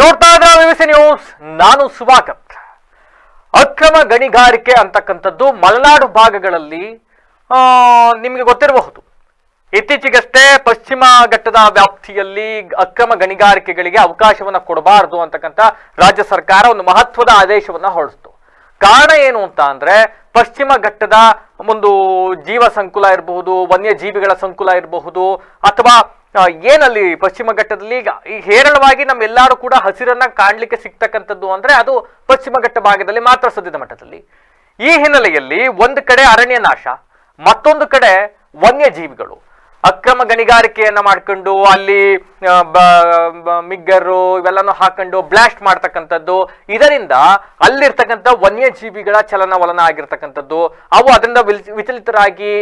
ನೋಡ್ತಾ ಇದ್ರ ವಿವಿಸಿ ನ್ಯೂಸ್? ನಾನು ಸುಭಾಕರ್. ಅಕ್ರಮ ಗಣಿಗಾರಿಕೆ ಅಂತಕ್ಕಂಥದ್ದು ಮಲೆನಾಡು ಭಾಗಗಳಲ್ಲಿ ನಿಮಗೆ ಗೊತ್ತಿರಬಹುದು. ಇತ್ತೀಚೆಗಷ್ಟೇ ಪಶ್ಚಿಮ ಘಟ್ಟದ ವ್ಯಾಪ್ತಿಯಲ್ಲಿ ಅಕ್ರಮ ಗಣಿಗಾರಿಕೆಗಳಿಗೆ ಅವಕಾಶವನ್ನು ಕೊಡಬಾರದು ಅಂತಕ್ಕಂಥ ರಾಜ್ಯ ಸರ್ಕಾರ ಒಂದು ಮಹತ್ವದ ಆದೇಶವನ್ನು ಹೊರಡಿಸ್ತು. ಕಾರಣ ಏನು ಅಂತ ಅಂದ್ರೆ ಪಶ್ಚಿಮ ಘಟ್ಟದ ಒಂದು ಜೀವ ಸಂಕುಲ ಇರಬಹುದು ವನ್ಯಜೀವಿಗಳ ಸಂಕುಲ ಇರಬಹುದು ಅಥವಾ ಏನಲ್ಲಿ ಪಶ್ಚಿಮ ಘಟ್ಟದಲ್ಲಿ ಈಗ ಈ ಹೇರಳವಾಗಿ ನಮ್ಮೆಲ್ಲರೂ ಕೂಡ ಹಸಿರನ್ನ ಕಾಣ್ಲಿಕ್ಕೆ ಸಿಗ್ತಕ್ಕಂಥದ್ದು ಅಂದ್ರೆ ಅದು ಪಶ್ಚಿಮ ಘಟ್ಟ ಭಾಗದಲ್ಲಿ ಮಾತ್ರ ಸದ್ಯದ ಮಟ್ಟದಲ್ಲಿ. ಈ ಹಿನ್ನೆಲೆಯಲ್ಲಿ ಒಂದು ಕಡೆ ಅರಣ್ಯ ನಾಶ, ಮತ್ತೊಂದು ಕಡೆ ವನ್ಯಜೀವಿಗಳು. ಅಕ್ರಮ ಗಣಿಗಾರಿಕೆಯನ್ನ ಮಾಡ್ಕೊಂಡು ಅಲ್ಲಿ ಮಿಗ್ಗರು ಇವೆಲ್ಲಾನು ಹಾಕೊಂಡು ಬ್ಲಾಸ್ಟ್ ಮಾಡ್ತಕ್ಕಂಥದ್ದು. ಇದರಿಂದ ಅಲ್ಲಿರ್ತಕ್ಕಂಥ ವನ್ಯಜೀವಿಗಳ ಚಲನವಲನ ಆಗಿರ್ತಕ್ಕಂಥದ್ದು. ಅವು ಅದರಿಂದ ವಿಚಲಿತರಾಗಿ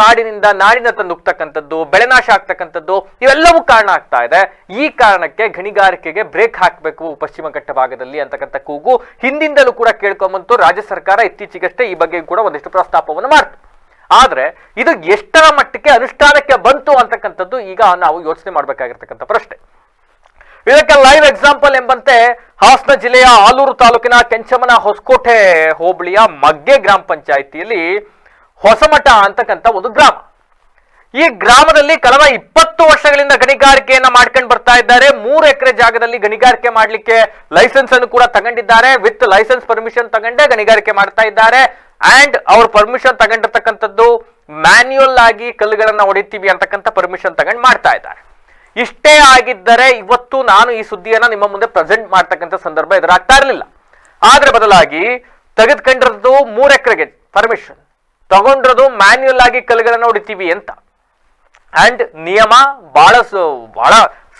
ಕಾಡಿನಿಂದ ನಾಡಿನತ್ತ ನುಗ್ತಕ್ಕಂಥದ್ದು ಬೆಳೆನಾಶ ಆಗ್ತಕ್ಕಂಥದ್ದು, ಇವೆಲ್ಲವೂ ಕಾರಣ ಆಗ್ತಾ ಇದೆ. ಈ ಕಾರಣಕ್ಕೆ ಗಣಿಗಾರಿಕೆಗೆ ಬ್ರೇಕ್ ಹಾಕಬೇಕು ಪಶ್ಚಿಮ ಘಟ್ಟ ಭಾಗದಲ್ಲಿ ಅಂತಕ್ಕಂಥ ಕೂಗು. ಹಿಂದಿಂದಲೂ ಕೂಡ ಕೇಳ್ಕೊಂಬಂತು ರಾಜ್ಯ ಸರ್ಕಾರ ಇತ್ತೀಚೆಗಷ್ಟೇ ಈ ಬಗ್ಗೆ ಕೂಡ ಒಂದಿಷ್ಟು ಪ್ರಸ್ತಾಪವನ್ನು ಮಾಡ್ತು. ಆದ್ರೆ ಇದು ಎಷ್ಟರ ಮಟ್ಟಕ್ಕೆ ಅನುಷ್ಠಾನಕ್ಕೆ ಬಂತು ಅಂತಕ್ಕಂಥದ್ದು ಈಗ ನಾವು ಯೋಚನೆ ಮಾಡಬೇಕಾಗಿರ್ತಕ್ಕಂಥ ಪ್ರಶ್ನೆ. ಇದಕ್ಕೆ ಲೈವ್ ಎಕ್ಸಾಂಪಲ್ ಎಂಬಂತೆ ಹಾಸನ ಜಿಲ್ಲೆಯ ಆಲೂರು ತಾಲೂಕಿನ ಕೆಂಚಮನ ಹೊಸಕೋಟೆ ಹೋಬಳಿಯ ಮಗ್ಗೆ ಗ್ರಾಮ ಪಂಚಾಯಿತಿಯಲ್ಲಿ ಹೊಸಮಠ ಅಂತಕ್ಕಂಥ ಒಂದು ಗ್ರಾಮ. ಈ ಗ್ರಾಮದಲ್ಲಿ ಕಳೆದ ಇಪ್ಪತ್ತು ವರ್ಷಗಳಿಂದ ಗಣಿಗಾರಿಕೆಯನ್ನ ಮಾಡ್ಕೊಂಡು ಬರ್ತಾ ಇದ್ದಾರೆ. ಮೂರು ಎಕರೆ ಜಾಗದಲ್ಲಿ ಗಣಿಗಾರಿಕೆ ಮಾಡಲಿಕ್ಕೆ ಲೈಸೆನ್ಸ್ ಅನ್ನು ಕೂಡ ತಗೊಂಡಿದ್ದಾರೆ. ವಿತ್ ಲೈಸೆನ್ಸ್ ಪರ್ಮಿಷನ್ ತಗೊಂಡೇ ಗಣಿಗಾರಿಕೆ ಮಾಡ್ತಾ ಇದ್ದಾರೆ. ಅಂಡ್ ಅವ್ರ ಪರ್ಮಿಷನ್ ತಗೊಂಡಿರ್ತಕ್ಕಂಥದ್ದು ಮ್ಯಾನ್ಯುಯಲ್ ಆಗಿ ಕಲ್ಲುಗಳನ್ನ ಹೊಡಿತೀವಿ ಅಂತಕ್ಕಂಥ ಪರ್ಮಿಷನ್ ತಗೊಂಡು ಮಾಡ್ತಾ ಇದ್ದಾರೆ. ಇಷ್ಟೇ ಆಗಿದ್ದರೆ ಇವತ್ತು ನಾನು ಈ ಸುದ್ದಿಯನ್ನ ನಿಮ್ಮ ಮುಂದೆ ಪ್ರೆಸೆಂಟ್ ಮಾಡ್ತಕ್ಕಂಥ ಸಂದರ್ಭ ಎದುರಾಗ್ತಾ ಇರಲಿಲ್ಲ. ಆದ್ರೆ ಬದಲಾಗಿ ತೆಗೆದುಕೊಂಡಿರೋದು ಮೂರ್ ಎಕರೆಗೆ ಪರ್ಮಿಷನ್ ತಗೊಂಡಿರೋದು ಮ್ಯಾನ್ಯುಯಲ್ ಆಗಿ ಕಲ್ಲುಗಳನ್ನ ಹೊಡಿತೀವಿ ಅಂತ. ಅಂಡ್ ನಿಯಮ ಬಹಳ ಬಹಳ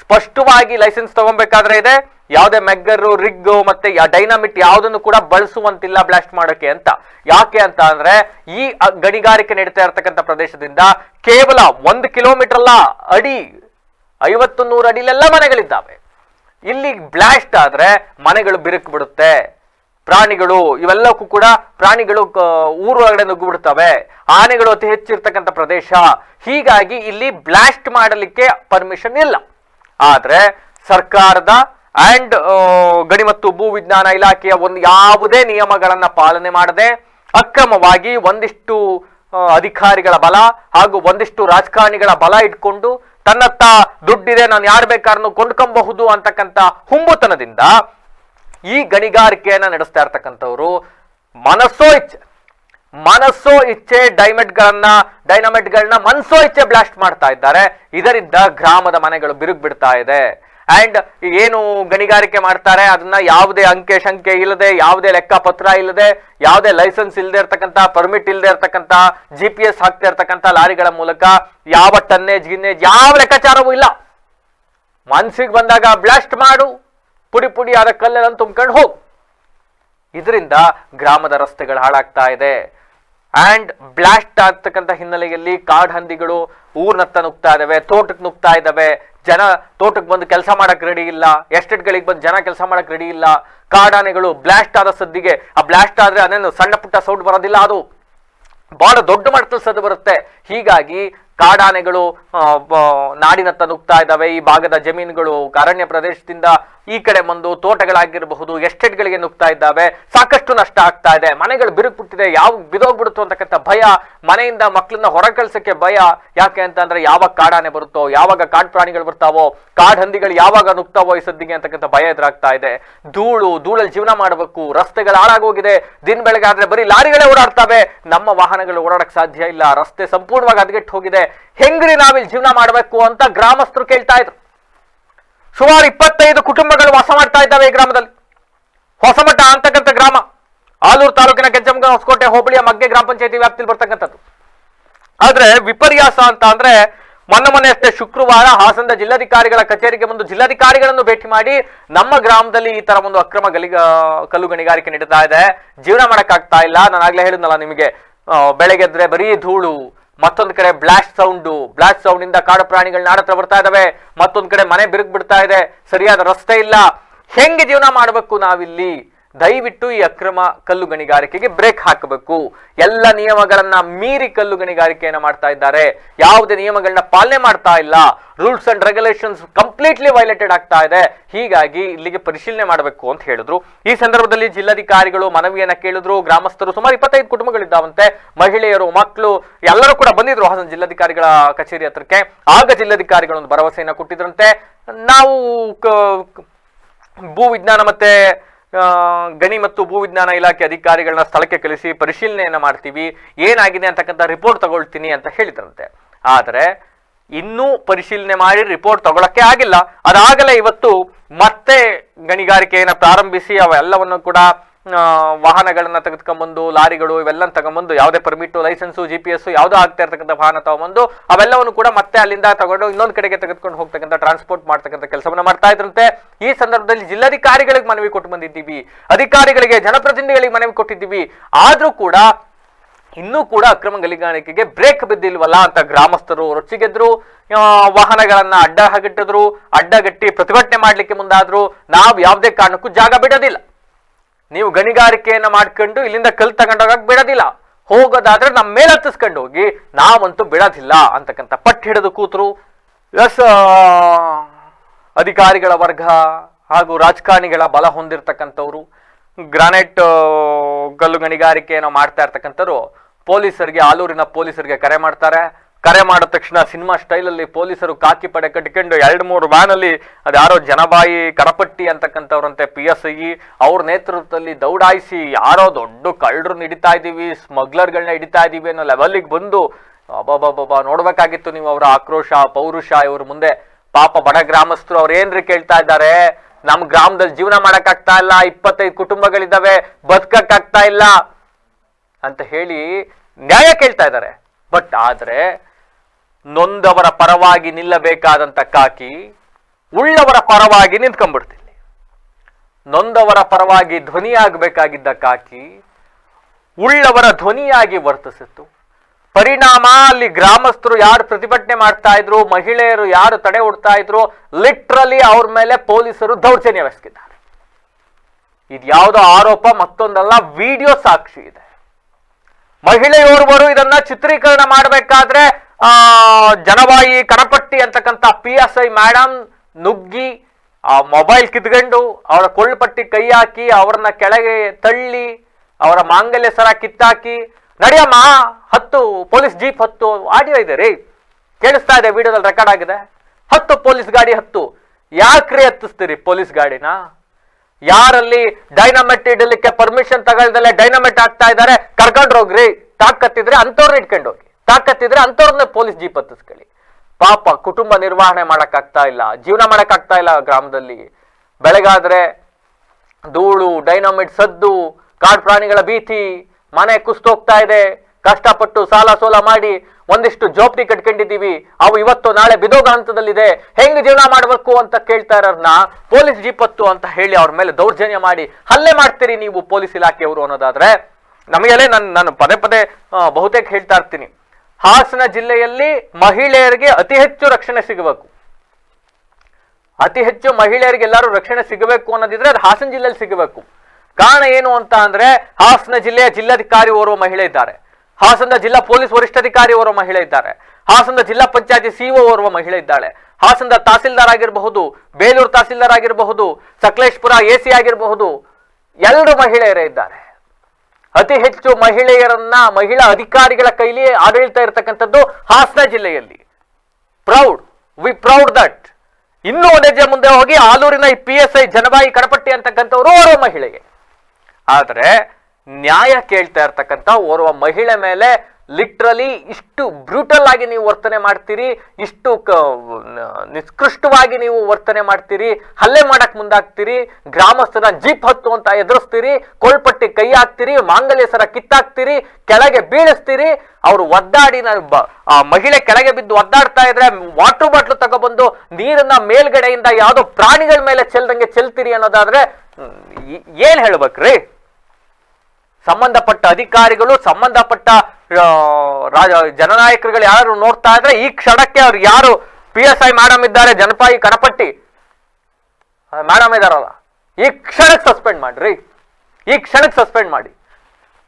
ಸ್ಪಷ್ಟವಾಗಿ ಲೈಸೆನ್ಸ್ ತಗೊಬೇಕಾದ್ರೆ ಇದೆ. ಯಾವುದೇ ಮೆಗ್ಗರು, ರಿಗ್ಗು ಮತ್ತೆ ಡೈನಾಮಿಟ್ ಯಾವುದನ್ನು ಕೂಡ ಬಳಸುವಂತಿಲ್ಲ ಬ್ಲಾಸ್ಟ್ ಮಾಡೋಕೆ ಅಂತ. ಯಾಕೆ ಅಂತ ಅಂದ್ರೆ ಈ ಗಣಿಗಾರಿಕೆ ನಡೀತಾ ಇರತಕ್ಕಂಥ ಪ್ರದೇಶದಿಂದ ಕೇವಲ ಒಂದು ಕಿಲೋಮೀಟರ್ ಅಲ್ಲ ಅಡಿ, ಐವತ್ತು ನೂರು ಅಡಿಲೆಲ್ಲ ಮನೆಗಳಿದ್ದಾವೆ. ಇಲ್ಲಿ ಬ್ಲಾಸ್ಟ್ ಆದ್ರೆ ಮನೆಗಳು ಬಿರುಕು ಬಿಡುತ್ತೆ. ಪ್ರಾಣಿಗಳು ಇವೆಲ್ಲಕ್ಕೂ ಕೂಡ ಪ್ರಾಣಿಗಳು ಊರು ಒಳಗಡೆ ನುಗ್ಗು ಬಿಡ್ತವೆ ಆನೆಗಳು ಅತಿ ಹೆಚ್ಚಿರ್ತಕ್ಕಂಥ ಪ್ರದೇಶ. ಹೀಗಾಗಿ ಇಲ್ಲಿ ಬ್ಲಾಸ್ಟ್ ಮಾಡಲಿಕ್ಕೆ ಪರ್ಮಿಷನ್ ಇಲ್ಲ. ಆದ್ರೆ ಸರ್ಕಾರದ ಅಂಡ್ ಗಣಿ ಮತ್ತು ಭೂ ವಿಜ್ಞಾನ ಇಲಾಖೆಯ ಒಂದು ಯಾವುದೇ ನಿಯಮಗಳನ್ನ ಪಾಲನೆ ಮಾಡದೆ ಅಕ್ರಮವಾಗಿ ಒಂದಿಷ್ಟು ಅಧಿಕಾರಿಗಳ ಬಲ ಹಾಗೂ ಒಂದಿಷ್ಟು ರಾಜಕಾರಣಿಗಳ ಬಲ ಇಟ್ಕೊಂಡು ತನ್ನತ್ತ ದುಡ್ಡಿದೆ, ನಾನು ಯಾರು ಬೇಕಾದ್ರೂ ಕೊಂಡ್ಕೊಬಹುದು ಅಂತಕ್ಕಂಥ ಹುಂಬುತನದಿಂದ ಈ ಗಣಿಗಾರಿಕೆಯನ್ನ ನಡೆಸ್ತಾ ಇರ್ತಕ್ಕಂಥವ್ರು ಮನಸ್ಸೋ ಇಚ್ಛೆ ಮನಸ್ಸೋ ಇಚ್ಛೆ ಡೈನಮೈಟ್ ಗಳನ್ನ ಮನಸ್ಸೋ ಇಚ್ಛೆ ಬ್ಲಾಸ್ಟ್ ಮಾಡ್ತಾ ಇದ್ದಾರೆ. ಇದರಿಂದ ಗ್ರಾಮದ ಮನೆಗಳು ಬಿರುಕು ಬಿಡ್ತಾ ಇದೆ. ಅಂಡ್ ಏನು ಗಣಿಗಾರಿಕೆ ಮಾಡ್ತಾರೆ, ಅದನ್ನ ಯಾವುದೇ ಅಂಕೆ ಶಂಕೆ ಇಲ್ಲದೆ, ಯಾವುದೇ ಲೆಕ್ಕ ಪತ್ರ ಇಲ್ಲದೆ, ಯಾವುದೇ ಲೈಸೆನ್ಸ್ ಇಲ್ಲದೆ ಇರ್ತಕ್ಕಂಥ, ಪರ್ಮಿಟ್ ಇಲ್ಲದೆ ಇರ್ತಕ್ಕಂಥ, ಜಿ ಪಿ ಎಸ್ ಹಾಕ್ತಾ ಇರ್ತಕ್ಕಂಥ ಲಾರಿಗಳ ಮೂಲಕ ಯಾವ ಟನ್ನೇಜ್, ಗಿನ್ನೇಜ್ ಯಾವ ಲೆಕ್ಕಾಚಾರವೂ ಇಲ್ಲ. ಮನ್ಸಿಗೆ ಬಂದಾಗ ಬ್ಲಾಸ್ಟ್ ಮಾಡು, ಪುಡಿ ಪುಡಿ ಆದ ಕಲ್ಲೆಲ್ಲ ತುಂಬ್ಕೊಂಡು ಹೋಗು. ಇದರಿಂದ ಗ್ರಾಮದ ರಸ್ತೆಗಳು ಹಾಳಾಗ್ತಾ ಇದೆ. ಅಂಡ್ ಬ್ಲಾಸ್ಟ್ ಆಗ್ತಕ್ಕಂಥ ಹಿನ್ನೆಲೆಯಲ್ಲಿ ಕಾಡ್ ಹಂದಿಗಳು ಊರ್ನತ್ತ ನುಗ್ತಾ ಇದಾವೆ ತೋಟಕ್ಕೆ ನುಗ್ತಾ ಇದ್ದಾವೆ ಜನ ತೋಟಕ್ಕೆ ಬಂದು ಕೆಲಸ ಮಾಡಕ್ ರೆಡಿ ಇಲ್ಲ, ಎಸ್ಟೇಟ್ಗಳಿಗೆ ಬಂದು ಜನ ಕೆಲಸ ಮಾಡಕ್ ರೆಡಿ ಇಲ್ಲ. ಕಾಡಾನೆಗಳು ಬ್ಲಾಸ್ಟ್ ಆದ ಸದ್ದಿಗೆ, ಆ ಬ್ಲಾಸ್ಟ್ ಆದ್ರೆ ಅದೇನು ಸಣ್ಣ ಪುಟ್ಟ ಸೌಂಡ್ ಬರೋದಿಲ್ಲ ಅದು. ಬಹಳ ದೊಡ್ಡ ಮಟ್ಟದಲ್ಲಿ ಸದ್ದು ಬರುತ್ತೆ. ಹೀಗಾಗಿ ಕಾಡಾನೆಗಳು ನಾಡಿನತ್ತ ನುಗ್ತಾ ಇದ್ದಾವೆ. ಈ ಭಾಗದ ಜಮೀನುಗಳು ಅರಣ್ಯ ಪ್ರದೇಶದಿಂದ ಈ ಕಡೆ ಬಂದು ತೋಟಗಳಾಗಿರಬಹುದು, ಎಸ್ಟೇಟ್ಗಳಿಗೆ ನುಗ್ತಾ ಇದ್ದಾವೆ. ಸಾಕಷ್ಟು ನಷ್ಟ ಆಗ್ತಾ ಇದೆ. ಮನೆಗಳು ಬಿರುಕು ಬಿಟ್ಟಿದೆ ಯಾವ, ಬಿದೋಗ್ಬಿಡುತ್ತೋ ಅಂತಕ್ಕಂಥ ಭಯ, ಮನೆಯಿಂದ ಮಕ್ಕಳನ್ನ ಹೊರ ಕಳ್ಸಕ್ಕೆ ಭಯ. ಯಾಕೆ ಅಂತ ಅಂದ್ರೆ ಯಾವಾಗ ಕಾಡಾನೆ ಬರುತ್ತೋ, ಯಾವಾಗ ಕಾಡು ಪ್ರಾಣಿಗಳು ಬರ್ತಾವೋ, ಕಾಡ್ ಹಂದಿಗಳು ಯಾವಾಗ ನುಗ್ತಾವೋ ಈ ಸದ್ದಿಗೆ ಅಂತಕ್ಕಂಥ ಭಯ ಎದುರಾಗ್ತಾ ಇದೆ. ಧೂಳು, ಧೂಳಲ್ಲಿ ಜೀವನ ಮಾಡಬೇಕು. ರಸ್ತೆಗಳು ಹಾಳಾಗೋಗಿದೆ. ದಿನ ಬೆಳಗಾದ್ರೆ ಬರೀ ಲಾರಿಗಳೇ ಓಡಾಡ್ತವೆ. ನಮ್ಮ ವಾಹನಗಳು ಓಡಾಡಕ್ ಸಾಧ್ಯ ಇಲ್ಲ. ರಸ್ತೆ ಸಂಪೂರ್ಣವಾಗಿ ಹದಗೆಟ್ಟು ಹೋಗಿದೆ. ಹೆಂಗ್ರಿ ನಾವಿಲ್ಲಿ ಜೀವನ ಮಾಡಬೇಕು ಅಂತ ಗ್ರಾಮಸ್ಥರು ಕೇಳ್ತಾ ಇದ್ರು. ಸುಮಾರು ಇಪ್ಪತ್ತೈದು ಕುಟುಂಬಗಳು ವಾಸ ಮಾಡ್ತಾ ಇದ್ದಾವೆ ಈ ಗ್ರಾಮದಲ್ಲಿ. ಹೊಸಮಠ ಅಂತಕ್ಕಂಥ ಗ್ರಾಮ. ಆಲೂರು ತಾಲೂಕಿನ ಕೆಂಚಮಗ ಹೊಸಕೋಟೆ, ಹೋಬಳಿಯ ಮಗ್ಗೆ ಗ್ರಾಮ ಪಂಚಾಯತಿ ವ್ಯಾಪ್ತಿಯಲ್ಲಿ ಬರ್ತಕ್ಕಂಥದ್ದು. ಆದ್ರೆ ವಿಪರ್ಯಾಸ ಅಂತ ಅಂದ್ರೆ ಮೊನ್ನೆ ಮೊನ್ನೆ ಅಷ್ಟೇ ಶುಕ್ರವಾರ ಹಾಸನದ ಜಿಲ್ಲಾಧಿಕಾರಿಗಳ ಕಚೇರಿಗೆ ಬಂದು ಜಿಲ್ಲಾಧಿಕಾರಿಗಳನ್ನು ಭೇಟಿ ಮಾಡಿ ನಮ್ಮ ಗ್ರಾಮದಲ್ಲಿ ಈ ತರ ಒಂದು ಅಕ್ರಮ ಗಲಿ ಕಲ್ಲು ಗಣಿಗಾರಿಕೆ ನಡೀತಾ ಇದೆ. ಜೀವನ ಮಾಡಕ್ಕಾಗ್ತಾ ಇಲ್ಲ. ನಾನು ಆಗ್ಲೇ ಹೇಳಿದ್ನಲ್ಲ ನಿಮಗೆ ಬೆಳಗ್ಗೆದ್ರೆ ಬರೀ ಧೂಳು ಮತ್ತೊಂದ್ ಕಡೆ ಬ್ಲಾಸ್ಟ್ ಸೌಂಡು ಬ್ಲಾಸ್ಟ್ ಸೌಂಡ್ ಇಂದ ಕಾಡು ಪ್ರಾಣಿಗಳು ನಾಡತ್ರ ಬರ್ತಾ ಇದಾವೆ. ಮತ್ತೊಂದು ಕಡೆ ಮನೆ ಬಿರುಕು ಬಿಡ್ತಾ ಇದೆ. ಸರಿಯಾದ ರಸ್ತೆ ಇಲ್ಲ. ಹೆಂಗೆ ಜೀವನ ಮಾಡಬೇಕು ನಾವಿಲ್ಲಿ? ದಯವಿಟ್ಟು ಈ ಅಕ್ರಮ ಕಲ್ಲು ಗಣಿಗಾರಿಕೆಗೆ ಬ್ರೇಕ್ ಹಾಕಬೇಕು. ಎಲ್ಲ ನಿಯಮಗಳನ್ನ ಮೀರಿ ಕಲ್ಲು ಗಣಿಗಾರಿಕೆಯನ್ನ ಮಾಡ್ತಾ ಇದ್ದಾರೆ. ಯಾವುದೇ ನಿಯಮಗಳನ್ನ ಪಾಲನೆ ಮಾಡ್ತಾ ಇಲ್ಲ. Rules and regulations completely violated ಆಗ್ತಾ ಇದೆ. ಹೀಗಾಗಿ ಇಲ್ಲಿಗೆ ಪರಿಶೀಲನೆ ಮಾಡಬೇಕು ಅಂತ ಹೇಳಿದ್ರು. ಈ ಸಂದರ್ಭದಲ್ಲಿ ಜಿಲ್ಲಾಧಿಕಾರಿಗಳು ಮನವಿಯನ್ನ ಕೇಳಿದ್ರು. ಗ್ರಾಮಸ್ಥರು ಸುಮಾರು ಇಪ್ಪತ್ತೈದು ಕುಟುಂಬಗಳಿದ್ದಾವಂತೆ. ಮಹಿಳೆಯರು, ಮಕ್ಕಳು ಎಲ್ಲರೂ ಕೂಡ ಬಂದಿದ್ರು ಹಾಸನ ಜಿಲ್ಲಾಧಿಕಾರಿಗಳ ಕಚೇರಿ ಹತ್ರಕ್ಕೆ. ಆಗ ಜಿಲ್ಲಾಧಿಕಾರಿಗಳು ಒಂದು ಭರವಸೆಯನ್ನ ಕೊಟ್ಟಿದ್ರಂತೆ. ನಾವು ಭೂ ವಿಜ್ಞಾನ ಮತ್ತೆ ಗಣಿ ಮತ್ತು ಭೂ ವಿಜ್ಞಾನ ಇಲಾಖೆ ಅಧಿಕಾರಿಗಳನ್ನ ಸ್ಥಳಕ್ಕೆ ಕಳಿಸಿ ಪರಿಶೀಲನೆಯನ್ನು ಮಾಡ್ತೀವಿ. ಏನಾಗಿದೆ ಅಂತಕ್ಕಂಥ ರಿಪೋರ್ಟ್ ತಗೊಳ್ತೀನಿ ಅಂತ ಹೇಳಿದ್ರಂತೆ. ಆದರೆ ಇನ್ನೂ ಪರಿಶೀಲನೆ ಮಾಡಿ ರಿಪೋರ್ಟ್ ತಗೊಳಕ್ಕೆ ಆಗಿಲ್ಲ. ಅದಾಗಲೇ ಇವತ್ತು ಮತ್ತೆ ಗಣಿಗಾರಿಕೆಯನ್ನು ಪ್ರಾರಂಭಿಸಿ ಅವೆಲ್ಲವನ್ನು ಕೂಡ ವಾಹನಗಳನ್ನ ತೆಗೆದುಕೊಂಡ್ಬಂದು ಲಾರಿಗಳು ಇವೆಲ್ಲ ತಗೊಂಬಂದು, ಯಾವುದೇ permit licence G P S ಯಾವುದೋ ಆಗ್ತಾ ಇರ್ತಕ್ಕಂಥ ವಾಹನ ತಗೊಂಬಂದು, ಅವೆಲ್ಲವನ್ನು ಕೂಡ ಮತ್ತೆ ಅಲ್ಲಿಂದ ತಗೊಂಡು ಇನ್ನೊಂದು ಕಡೆಗೆ ತೆಗೆದುಕೊಂಡು ಹೋಗ್ತಕ್ಕಂಥ ಟ್ರಾನ್ಸ್ಪೋರ್ಟ್ ಮಾಡ್ತಕ್ಕಂಥ ಕೆಲಸವನ್ನ ಮಾಡ್ತಾ ಇದ್ರಂತೆ. ಈ ಸಂದರ್ಭದಲ್ಲಿ ಜಿಲ್ಲಾಧಿಕಾರಿಗಳಿಗೆ ಮನವಿ ಕೊಟ್ಟು ಬಂದಿದ್ದೀವಿ. ಅಧಿಕಾರಿಗಳಿಗೆ, ಜನಪ್ರತಿನಿಧಿಗಳಿಗೆ ಮನವಿ ಕೊಟ್ಟಿದ್ದೀವಿ. ಆದ್ರೂ ಕೂಡ ಇನ್ನೂ ಕೂಡ ಅಕ್ರಮ ಗಲಿಗಾಣಿಕೆಗೆ ಬ್ರೇಕ್ ಬಿದ್ದಿಲ್ವಲ್ಲ ಅಂತ ಗ್ರಾಮಸ್ಥರು ರೊಚ್ಚಿಗೆದ್ರು. ವಾಹನಗಳನ್ನ ಅಡ್ಡ ಹಗಟ್ಟಿದ್ರು. ಅಡ್ಡಗಟ್ಟಿ ಪ್ರತಿಭಟನೆ ಮಾಡ್ಲಿಕ್ಕೆ ಮುಂದಾದ್ರು. ನಾವು ಯಾವುದೇ ಕಾರಣಕ್ಕೂ ಜಾಗ ಬಿಡೋದಿಲ್ಲ. ನೀವು ಗಣಿಗಾರಿಕೆಯನ್ನ ಮಾಡ್ಕೊಂಡು ಇಲ್ಲಿಂದ ಕಲ್ ತಗೊಂಡೋಗಕ್ ಬಿಡೋದಿಲ್ಲ. ಹೋಗೋದಾದ್ರೆ ನಮ್ಮ ಮೇಲೆ ಹತ್ತಿಸ್ಕೊಂಡು ಹೋಗಿ, ನಾವಂತೂ ಬಿಡೋದಿಲ್ಲ ಅಂತಕ್ಕಂಥ ಪಟ್ಟು ಹಿಡಿದು ಕೂತರು. ಎಸ್ ಅಧಿಕಾರಿಗಳ ವರ್ಗ ಹಾಗೂ ರಾಜಕಾರಣಿಗಳ ಬಲ ಹೊಂದಿರತಕ್ಕಂಥವ್ರು, ಗ್ರಾನೈಟ್ ಗಲ್ಲು ಗಣಿಗಾರಿಕೆಯನ್ನು ಮಾಡ್ತಾ ಇರ್ತಕ್ಕಂಥವ್ರು, ಪೊಲೀಸರಿಗೆ, ಆಲೂರಿನ ಪೊಲೀಸರಿಗೆ ಕರೆ ಮಾಡ್ತಾರೆ. ಕರೆ ಮಾಡಿದ ತಕ್ಷಣ ಸಿನಿಮಾ ಸ್ಟೈಲಲ್ಲಿ ಪೊಲೀಸರು ಕಾಕಿ ಪಡೆ ಕಟ್ಕೊಂಡು ಎರಡು ಮೂರು ವ್ಯಾನಲ್ಲಿ ಅದ್ಯಾರೋ ಜನಬಾಯಿ ಕರಪಟ್ಟಿ ಅಂತಕ್ಕಂಥವ್ರಂತೆ ಪಿ ಎಸ್ ಐ ಅವ್ರ ನೇತೃತ್ವದಲ್ಲಿ ದೌಡಾಯಿಸಿ ಯಾರೋ ದೊಡ್ಡ ಕಳ್ಳರನ್ನ ಹಿಡಿತಾ ಇದ್ದೀವಿ ಸ್ಮಗ್ಲರ್ಗಳನ್ನ ಹಿಡಿತಾ ಇದ್ದೀವಿ ಅನ್ನೋ ಲೆವೆಲ್ಲಿಗೆ ಬಂದು ಅಬ್ಬಬ್ಬಬ್ಬ ನೋಡ್ಬೇಕಾಗಿತ್ತು ನೀವು ಅವರ ಆಕ್ರೋಶ, ಪೌರುಷ, ಇವ್ರ ಮುಂದೆ. ಪಾಪ ಬಡ ಗ್ರಾಮಸ್ಥರು ಅವ್ರು ಏನ್ರಿ ಕೇಳ್ತಾ ಇದ್ದಾರೆ? ನಮ್ ಗ್ರಾಮದಲ್ಲಿ ಜೀವನ ಮಾಡಕ್ಕಾಗ್ತಾ ಇಲ್ಲ, ಇಪ್ಪತ್ತೈದು ಕುಟುಂಬಗಳಿದ್ದಾವೆ ಬದುಕಕ್ಕಾಗ್ತಾ ಇಲ್ಲ ಅಂತ ಹೇಳಿ ನ್ಯಾಯ ಕೇಳ್ತಾ ಇದ್ದಾರೆ. ಬಟ್ ಆದ್ರೆ ನೊಂದವರ ಪರವಾಗಿ ನಿಲ್ಲಬೇಕಾದಂತ ಕಾಕಿ ಉಳ್ಳವರ ಪರವಾಗಿ ನಿಂತ್ಕೊಂಡ್ಬಿಡ್ತಿಲ್ಲ ನೊಂದವರ ಪರವಾಗಿ ಧ್ವನಿಯಾಗಬೇಕಾಗಿದ್ದ ಕಾಕಿ ಉಳ್ಳವರ ಧ್ವನಿಯಾಗಿ ವರ್ತಿಸಿತ್ತು. ಪರಿಣಾಮ ಅಲ್ಲಿ ಗ್ರಾಮಸ್ಥರು ಯಾರು ಪ್ರತಿಭಟನೆ ಮಾಡ್ತಾ ಇದ್ರು, ಮಹಿಳೆಯರು ಯಾರು ತಡೆ ಹೊಡ್ತಾ ಇದ್ರು, ಲಿಟ್ರಲಿ ಅವ್ರ ಮೇಲೆ ಪೊಲೀಸರು ದೌರ್ಜನ್ಯವೆಸಗಿದ್ದಾರೆ ಇದ್ಯಾವುದೋ ಆರೋಪ, ಮತ್ತೊಂದಲ್ಲ ವಿಡಿಯೋ ಸಾಕ್ಷಿ ಇದೆ. ಮಹಿಳೆಯೋರ್ವರು ಇದನ್ನ ಚಿತ್ರೀಕರಣ ಮಾಡಬೇಕಾದ್ರೆ ಜನವಾಯಿ ಕಣಪಟ್ಟಿ ಅಂತಕ್ಕಂಥ ಪಿ ಎಸ್ ಐ ಮ್ಯಾಡಮ್ ನುಗ್ಗಿ, ಆ ಮೊಬೈಲ್ ಕಿತ್ಕೊಂಡು ಅವರ ಕೊಳ್ಳುಪಟ್ಟಿ ಕೈ ಹಾಕಿ, ಅವ್ರನ್ನ ಕೆಳಗೆ ತಳ್ಳಿ, ಅವರ ಮಾಂಗಲ್ಯ ಸರ ಕಿತ್ತಾಕಿ, ನಡೆಯಮ್ಮ, ಹತ್ತು, ಪೊಲೀಸ್ ಜೀಪ್ ಹತ್ತು, ಆಡಿಯೋ ಇದೆ ರೀ. ಕೇಳಿಸ್ತಾ ಇದೆ, ವಿಡಿಯೋದಲ್ಲಿ ರೆಕಾರ್ಡ್ ಆಗಿದೆ. ಹತ್ತು ಪೊಲೀಸ್ ಗಾಡಿ, ಹತ್ತು. ಯಾಕ್ರಿ ಹತ್ತಿಸ್ತೀರಿ ಪೊಲೀಸ್ ಗಾಡಿನ? ಯಾರಲ್ಲಿ ಡೈನಮೆಟ್ ಇಡಲಿಕ್ಕೆ ಪರ್ಮಿಷನ್ ತಗೊಳ್ದಲ್ಲೇ ಡೈನಮೆಟ್ ಆಗ್ತಾ ಇದ್ದಾರೆ ಕರ್ಕೊಂಡ್ರೋಗ್ರಿ ತಾಕತ್ತಿದ್ರೆ ಅಂಥವ್ರನ್ನ ಇಟ್ಕೊಂಡು ಹೋಗಿ. ತಾಕತ್ತಿದ್ರೆ ಅಂಥವ್ರನ್ನ ಪೊಲೀಸ್ ಜೀಪ್ ಹತ್ತಿಸ್ಕೊಳ್ಳಿ. ಪಾಪ ಕುಟುಂಬ ನಿರ್ವಹಣೆ ಮಾಡೋಕ್ಕಾಗ್ತಾ ಇಲ್ಲ, ಜೀವನ ಮಾಡೋಕ್ಕಾಗ್ತಾ ಇಲ್ಲ ಗ್ರಾಮದಲ್ಲಿ. ಬೆಳಗಾದ್ರೆ ಧೂಳು, ಡೈನಮಿಟ್, ಸದ್ದು, ಕಾಡು ಪ್ರಾಣಿಗಳ ಭೀತಿ, ಮನೆ ಕುಸ್ತೋಗ್ತಾ ಇದೆ. ಕಷ್ಟಪಟ್ಟು ಸಾಲ ಸೋಲ ಮಾಡಿ ಒಂದಿಷ್ಟು ಜೋಪಡಿ ಕಟ್ಕೊಂಡಿದ್ದೀವಿ. ಅವು ಇವತ್ತು ನಾಳೆ ಬಿದೋಗ ಹಂತದಲ್ಲಿದೆ. ಹೆಂಗ್ ಜೀವನ ಮಾಡಬೇಕು ಅಂತ ಕೇಳ್ತಾ ಇರೋರ್ನ ಪೊಲೀಸ್ ಜೀಪತ್ತು ಅಂತ ಹೇಳಿ ಅವ್ರ ಮೇಲೆ ದೌರ್ಜನ್ಯ ಮಾಡಿ ಹಲ್ಲೆ ಮಾಡ್ತೀರಿ ನೀವು ಪೊಲೀಸ್ ಇಲಾಖೆಯವರು ಅನ್ನೋದಾದ್ರೆ ನಮಗೆಲ್ಲೇ ನನ್ನ ನಾನು ಪದೇ ಪದೇ ಬಹುತೇಕ ಹೇಳ್ತಾ ಇರ್ತೀನಿ. ಹಾಸನ ಜಿಲ್ಲೆಯಲ್ಲಿ ಮಹಿಳೆಯರಿಗೆ ಅತಿ ಹೆಚ್ಚು ರಕ್ಷಣೆ ಸಿಗಬೇಕು. ಅತಿ ಹೆಚ್ಚು ಮಹಿಳೆಯರಿಗೆ ಎಲ್ಲರೂ ರಕ್ಷಣೆ ಸಿಗಬೇಕು ಅನ್ನೋದಿದ್ರೆ ಅದು ಹಾಸನ ಜಿಲ್ಲೆಯಲ್ಲಿ ಸಿಗಬೇಕು. ಕಾರಣ ಏನು ಅಂತ ಅಂದ್ರೆ ಹಾಸನ ಜಿಲ್ಲೆಯ ಜಿಲ್ಲಾಧಿಕಾರಿ ಓರ್ವ ಮಹಿಳೆ ಇದ್ದಾರೆ. ಹಾಸನದ ಜಿಲ್ಲಾ ಪೊಲೀಸ್ ವರಿಷ್ಠಾಧಿಕಾರಿ ಓರ್ವ ಮಹಿಳೆ ಇದ್ದಾರೆ. ಹಾಸನದ ಜಿಲ್ಲಾ ಪಂಚಾಯತಿ ಸಿಒ ಓರ್ವ ಮಹಿಳೆ ಇದ್ದಾಳೆ. ಹಾಸನದ ತಹಸೀಲ್ದಾರ್ ಆಗಿರಬಹುದು, ಬೇಲೂರು ತಹಸೀಲ್ದಾರ್ ಆಗಿರಬಹುದು, ಸಕಲೇಶ್ಪುರ ಎ ಸಿ ಆಗಿರಬಹುದು ಎಲ್ಲರೂ ಮಹಿಳೆಯರೇ ಇದ್ದಾರೆ. ಅತಿ ಹೆಚ್ಚು ಮಹಿಳೆಯರನ್ನ ಮಹಿಳಾ ಅಧಿಕಾರಿಗಳ ಕೈಲಿ ಆಡಳಿತ ಇರತಕ್ಕಂಥದ್ದು ಹಾಸನ ಜಿಲ್ಲೆಯಲ್ಲಿ. Proud, we proud that. ಇನ್ನೂ ಹೆಜ್ಜೆ ಮುಂದೆ ಹೋಗಿ ಆಲೂರಿನ ಈ P S I Janabai Kadapatti ಅಂತಕ್ಕಂಥವ್ರು ಓರ್ವ ಮಹಿಳೆಗೆ. ಆದರೆ ನ್ಯಾಯ ಕೇಳ್ತಾ ಇರ್ತಕ್ಕಂಥ ಓರ್ವ ಮಹಿಳೆ ಮೇಲೆ ಲಿಟ್ರಲಿ ಇಷ್ಟು ಬ್ರೂಟಲ್ ಆಗಿ ನೀವು ವರ್ತನೆ ಮಾಡ್ತೀರಿ, ಇಷ್ಟು ನಿಷ್ಕೃಷ್ಟವಾಗಿ ನೀವು ವರ್ತನೆ ಮಾಡ್ತೀರಿ, ಹಲ್ಲೆ ಮಾಡಕ್ ಮುಂದಾಗ್ತೀರಿ ಗ್ರಾಮಸ್ಥರ ಜೀಪ್ ಹತ್ತು ಅಂತ ಎದುರಿಸ್ತೀರಿ ಕೋಳ್ಪಟ್ಟಿ ಕೈ ಹಾಕ್ತೀರಿ, ಮಾಂಗಲ್ಯ ಸರ ಕಿತ್ತಾಕ್ತೀರಿ, ಕೆಳಗೆ ಬೀಳಿಸ್ತೀರಿ, ಅವರು ಒದ್ದಾಡಿ ಆ ಮಹಿಳೆ ಕೆಳಗೆ ಬಿದ್ದು ಒದ್ದಾಡ್ತಾ ಇದ್ರೆ ವಾಟರ್ ಬಾಟ್ಲು ತಗೊಬಂದು ನೀರನ್ನ ಮೇಲ್ಗಡೆಯಿಂದ ಯಾವುದೋ ಪ್ರಾಣಿಗಳ ಮೇಲೆ ಚೆಲ್ದಂಗೆ ಚೆಲ್ತೀರಿ ಅನ್ನೋದಾದ್ರೆ ಏನ್ ಹೇಳ್ಬೇಕ್ರಿ? ಸಂಬಂಧಪಟ್ಟ ಅಧಿಕಾರಿಗಳು, ಸಂಬಂಧಪಟ್ಟ ರಾಜ ಜನನಾಯಕರುಗಳು ಯಾರು ನೋಡ್ತಾ ಇದ್ರೆ ಈ ಕ್ಷಣಕ್ಕೆ ಅವ್ರು ಯಾರು ಪಿ ಎಸ್ ಐ ಮೇಡಮ್ ಇದ್ದಾರೆ, ಜನಪಾಯಿ ಕನಪಟ್ಟಿ. ಮೇಡಮ್ ಇದಾರಲ್ಲ. ಈ ಕ್ಷಣಕ್ಕೆ ಸಸ್ಪೆಂಡ್ ಮಾಡ್ರಿ. ಈ ಕ್ಷಣಕ್ಕೆ ಸಸ್ಪೆಂಡ್ ಮಾಡಿ.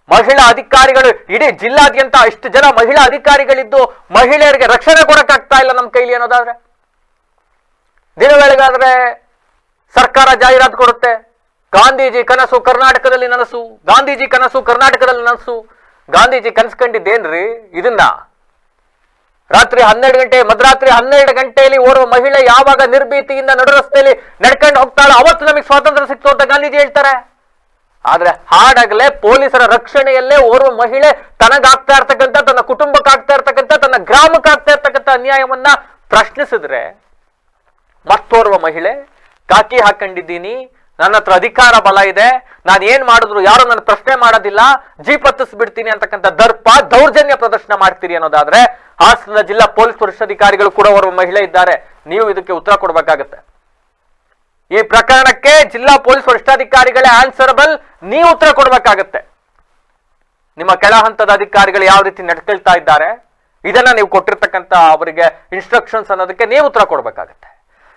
ಮಹಿಳಾ ಅಧಿಕಾರಿಗಳು, ಇಡೀ ಜಿಲ್ಲಾದ್ಯಂತ ಇಷ್ಟು ಜನ ಮಹಿಳಾ ಅಧಿಕಾರಿಗಳಿದ್ದು ಮಹಿಳೆಯರಿಗೆ ರಕ್ಷಣೆ ಕೊಡಕ್ಕಾಗ್ತಾ ಇಲ್ಲ ನಮ್ಮ ಕೈಲಿ ಅನ್ನೋದಾದ್ರೆ. ದಿನಗಳಿಗಾದ್ರೆ ಸರ್ಕಾರ ಜಾಹೀರಾತು ಕೊಡುತ್ತೆ. ಗಾಂಧೀಜಿ ಕನಸು ಕರ್ನಾಟಕದಲ್ಲಿ ನನಸು. ಗಾಂಧೀಜಿ ಕನಸು ಕರ್ನಾಟಕದಲ್ಲಿ ನನಸು. ಗಾಂಧೀಜಿ ಕನ್ಸ್ಕೊಂಡಿದ್ದೇನ್ರಿ ಇದನ್ನ? ರಾತ್ರಿ ಹನ್ನೆರಡು ಗಂಟೆ, ಮಧ್ಯರಾತ್ರಿ ಹನ್ನೆರಡು ಗಂಟೆಯಲ್ಲಿ ಓರ್ವ ಮಹಿಳೆ ಯಾವಾಗ ನಿರ್ಭೀತಿಯಿಂದ ನಡು ರಸ್ತೆಯಲ್ಲಿ ನಡ್ಕೊಂಡು ಹೋಗ್ತಾಳೆ ಅವತ್ತು ನಮಗೆ ಸ್ವಾತಂತ್ರ್ಯ ಸಿಕ್ತು ಅಂತ ಗಾಂಧೀಜಿ ಹೇಳ್ತಾರೆ. ಆದ್ರೆ ಹಾಡಾಗಲೇ ಪೊಲೀಸರ ರಕ್ಷಣೆಯಲ್ಲೇ ಓರ್ವ ಮಹಿಳೆ ತನಗಾಗ್ತಾ ಇರ್ತಕ್ಕಂಥ, ತನ್ನ ಕುಟುಂಬಕ್ಕೆ ಆಗ್ತಾ ಇರ್ತಕ್ಕಂಥ, ತನ್ನ ಗ್ರಾಮಕ್ಕಾಗ್ತಾ ಇರ್ತಕ್ಕಂಥ ಅನ್ಯಾಯವನ್ನ ಪ್ರಶ್ನಿಸಿದ್ರೆ ಮತ್ತೋರ್ವ ಮಹಿಳೆ, ಕಾಕಿ ಹಾಕೊಂಡಿದ್ದೀನಿ ನನ್ನ ಹತ್ರ ಅಧಿಕಾರ ಬಲ ಇದೆ. ನಾನು ಏನ್ ಮಾಡಿದ್ರು ಯಾರು ನನ್ನ ಪ್ರಶ್ನೆ ಮಾಡೋದಿಲ್ಲ. ಹತ್ತಿಸ್ಬಿಡ್ತೀನಿ ಅಂತಕ್ಕಂಥ ದರ್ಪ, ದೌರ್ಜನ್ಯ ಪ್ರದರ್ಶನ ಮಾಡ್ತೀರಿ ಅನ್ನೋದಾದ್ರೆ ಹಾಸನದ ಜಿಲ್ಲಾ ಪೊಲೀಸ್ ವರಿಷ್ಠಾಧಿಕಾರಿಗಳು ಕೂಡ ಓರ್ವ ಮಹಿಳೆ ಇದ್ದಾರೆ. ನೀವು ಇದಕ್ಕೆ ಉತ್ತರ ಕೊಡಬೇಕಾಗತ್ತೆ. ಈ ಪ್ರಕರಣಕ್ಕೆ ಜಿಲ್ಲಾ ಪೊಲೀಸ್ ವರಿಷ್ಠಾಧಿಕಾರಿಗಳೇ ಆನ್ಸರಬಲ್. ನೀವು ಉತ್ತರ ಕೊಡಬೇಕಾಗತ್ತೆ. ನಿಮ್ಮ ಕೆಳ ಹಂತದ ಅಧಿಕಾರಿಗಳು ಯಾವ ರೀತಿ ನಡ್ಕೊಳ್ತಾ ಇದ್ದಾರೆ, ಇದನ್ನ ನೀವು ಕೊಟ್ಟಿರ್ತಕ್ಕಂಥ ಅವರಿಗೆ ಇನ್ಸ್ಟ್ರಕ್ಷನ್ಸ್ ಅನ್ನೋದಕ್ಕೆ ನೀವು ಉತ್ತರ ಕೊಡಬೇಕಾಗತ್ತೆ.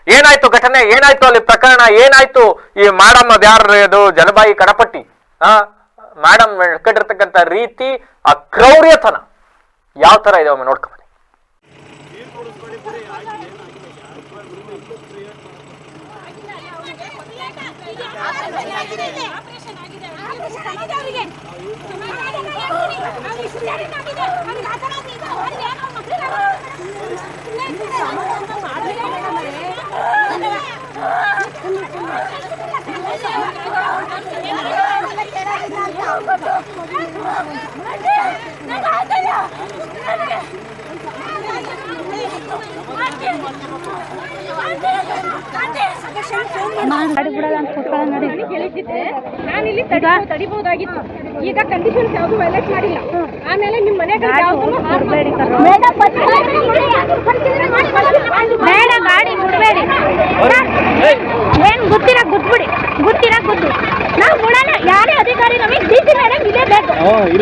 ಏನಾಯ್ತು ಘಟನೆ? ಏನಾಯ್ತು ಅಲ್ಲಿ ಪ್ರಕರಣ? ಏನಾಯ್ತು ಈ ಮೇಡಮ್ ಅದು ಜಲಬಾಯಿ ಕಡಪಟ್ಟಿ? ಆ, ಮೇಡಮ್ ಕಟ್ಟಿರ್ತಕ್ಕಂಥ ರೀತಿ, ಆ ಕ್ರೌರ್ಯತನ ಯಾವ ತರ ಇದೆ ಒಮ್ಮೆ ನೋಡ್ಕೊಂಬನ್ನಿ. ಮಾಡಿ ಬಿಡಲ್ಲ ಅಂತ ಕೂತ್ಕೊಳ್ಳೋ ನೋಡಿ. ಹೇಳಿದ್ದಿದ್ರೆ ನಾನು ಇಲ್ಲಿ ತಡಿ- ತಡಿಬಹುದಾಗಿತ್ತು ಈಗ ಕಂಡೀಷನ್ಸ್ ಯಾವುದು ವೈಲೇಟ್ ಮಾಡಿಲ್ಲ. ಆಮೇಲೆ ನಿಮ್ಮ ಮನೆಗೆ ಗಾಡಿ ಬಿಡ್ಬೇಡಿ ಏನ್ ಗೊತ್ತಿರ ಗುದ್ಬಿಡಿ ಗೊತ್ತಿರ ಗುದ್ದು ನಾವು ಬಿಡಲ್ಲ ಯಾರೇ ಅಧಿಕಾರಿ ನಮಗೆ ಡಿ ಸಿ ಮೇಡಮ್ ಇದೇ ಬೇಕು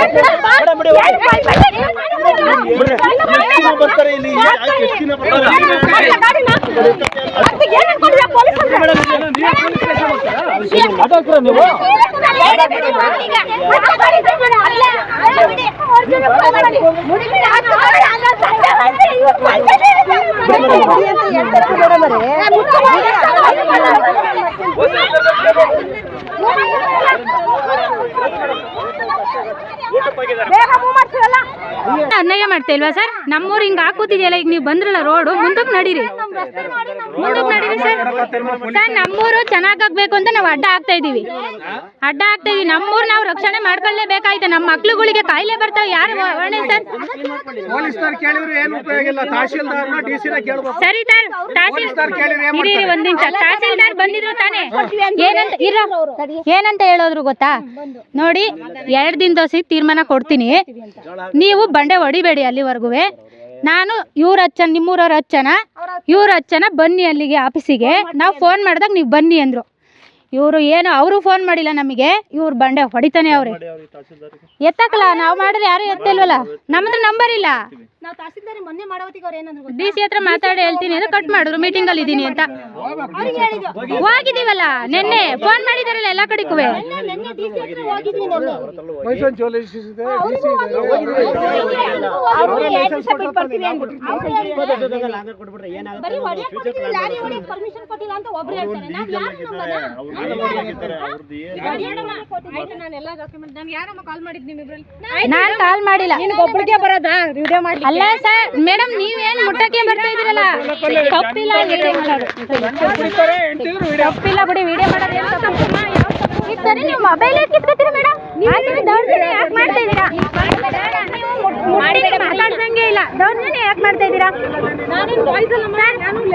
ಬರ್ಬೇಕು ಬಾ, ಗಾಡಿ ಹತ್ತು ನೋಡಿ. ಹತ್ತ ನಿಲ್ಕೊಳ್ಳಿ. ಇರೇ, ಹತ್ತಮ್ಮ ಗಾಡಿನ. ಏನ್ ಹೇಳಿ? ಯಾರ್ ಬರ್ತಾರೆ ಮಾಡ್ತಾರೆ? ಯಾರ್ ಬರ್ತಾರೆ? ನಾನು ಹೇಳೋದು ಆದಷ್ಟು ಬೇರೆ. ಆದಷ್ಟು ಬೇರೆ ಬರ್ತೀರಾ? ನಾನು ಹೇಳೋದು ಬರ್ತಾರೆ ಇಲ್ಲಿ ಯಾಕೆ ಎಷ್ಟು ದಿನ ಮಾತಾಡ್ತೀರಾ ನೀವು ಅನ್ಯಾಯ ಮಾಡ್ತಾ ಇಲ್ವಾ ಸರ್? ನಮ್ಮೂರು ಹಿಂಗ ಹಾಕೂತಿದೆಯಲ್ಲ ಈಗ ನೀವು ಬಂದ್ರಲ್ಲ ರೋಡು ಮುಂದಕ್ಕೆ ನಡೀರಿ. ಮುಂದಕ್ಕೆ ನಡೀರಿ ಸರ್. ಸರ್ ನಮ್ಮೂರು ಚೆನ್ನಾಗಾಗ್ಬೇಕು ಅಂತ ನಾವು ಅಡ್ಡ ಆಗ್ತಾ ಇದೀವಿ. ಅಡ್ಡ ಆಗ್ತಾ ಇದೀವಿ. ನಮ್ಮೂರು ನಾವು ರಕ್ಷಣೆ ಮಾಡ್ಕೊಳ್ಳೇಬೇಕಾಯ್ತು. ನಮ್ಮ ಮಕ್ಳುಗಳಿಗೆ ಕಾಯಿಲೆ ಬರ್ತಾವೆ ಯಾರು ಹೊಣೆ ಸರ್? ಸರಿ ಸರ್ ತಹಶೀಲ್ದಾರ್ ಕೇಳಿದ್ರೆ ಏನ್ ಇರಿ ಇರಿ, ಒಂದ್ ನಿಮಿಷ. ತಹಸೀಲ್ದಾರ್ ಬಂದಿದ್ರು ತಾನೇ. ಏನಂತ ಇರ ಏನಂತ ಹೇಳೋದ್ರು ಗೊತ್ತಾ? ನೋಡಿ ಎರಡ್ ದಿನದೋಸಿ ತೀರ್ಮಾನ ಕೊಡ್ತೀನಿ. ನೀವು ಬಂಡೆ ಹೊಡಿಬೇಡಿ ಅಲ್ಲಿವರೆಗೂ ನಾನು ಇವ್ರ ಹಚ್ಚನ ನಿಮ್ಮೂರವ್ರ ಹಚ್ಚನ ಇವ್ರ ಹಚ್ಚನ ಬನ್ನಿ ಅಲ್ಲಿಗೆ, ಆಫೀಸಿಗೆ. ನಾವು ಫೋನ್ ಮಾಡಿದಾಗ ನೀವು ಬನ್ನಿ ಅಂದ್ರು. ಇವರು ಏನು ಅವರು ಫೋನ್ ಮಾಡಿಲ್ಲ ನಮಗೆ. ಇವ್ರು ಬಂಡೆ ಹೊಡಿತಾನೆ ಅವ್ರೆ. ಎತ್ತಕ್ಕಲ್ಲ ನಾವು ಮಾಡಿದ್ರೆ ಯಾರು ಎತ್ತಿಲ್ವಲ್ಲ? ನಮ್ಮ ಹತ್ರ ನಂಬರ್ ಇಲ್ಲ. ನಾವು ತಹಸೀಲ್ದಾರ್ ಮೊನ್ನೆ ಮಾಡೋತಿಗೆ ಅವ್ರು ಏನಂದ್ರು ಡಿ ಸಿ ಹತ್ರ ಮಾತಾಡಿ ಹೇಳ್ತೀನಿ ಅದು ಕಟ್ ಮಾಡಿದ್ರು ಮೀಟಿಂಗ್ ಅಲ್ಲಿ ಇದೀನಿ ಅಂತ. ಹೋಗಿದೀವಲ್ಲ ನಿನ್ನೆ ಫೋನ್ ಮಾಡಿದಾರಲ್ಲ ಎಲ್ಲಾ ಕಡೆಗೂ. ಬರೀ ಕೊಟ್ಟಿಲ್ಲ ಅಂತ ಒಬ್ರು ಹೇಳ್ತಾರೆ. ನಾವ್ ನಾನ್ ಕಾಲ್ ಮಾಡಿಲ್ಲ. ಒಬ್ಬಳಿಗೆ ಬರೋದಾ? ವಿಡಿಯೋ ಮಾಡ್ಲಿ ಅಲ್ಲ ಸರ್ ಮೇಡಮ್ ನೀವೇನ್ ಮುಟ್ಟಕ್ಕೆ ಬರ್ತಾ ಇದ್ರಲ್ಲ ತಪ್ಪಿಲ್ಲ ವಿಡಿಯೋ ಮಾಡೋದು. ತಪ್ಪಿಲ್ಲ ಬಿಡಿ ವಿಡಿಯೋ ಮಾಡೋದು ಏನ್ ತಪ್ಪು? ಸರಿ ನೀವು ಮೊಬೈಲ್ ಕಿತ್ಕೊತೀರಿ ಮೇಡಮ್? ದೌರ್ಜನ್ಯ ಯಾಕೆ ಮಾಡ್ತಾ ಇದ್ದೀರಾ? ಮುಟ್ಟಿಗೆ ಮಾತಾಡ್ಸಂಗೆ ಇಲ್ಲ. ದೌರ್ಜನ್ಯ ಯಾಕೆ ಮಾಡ್ತಾ ಇದ್ದೀರಾ?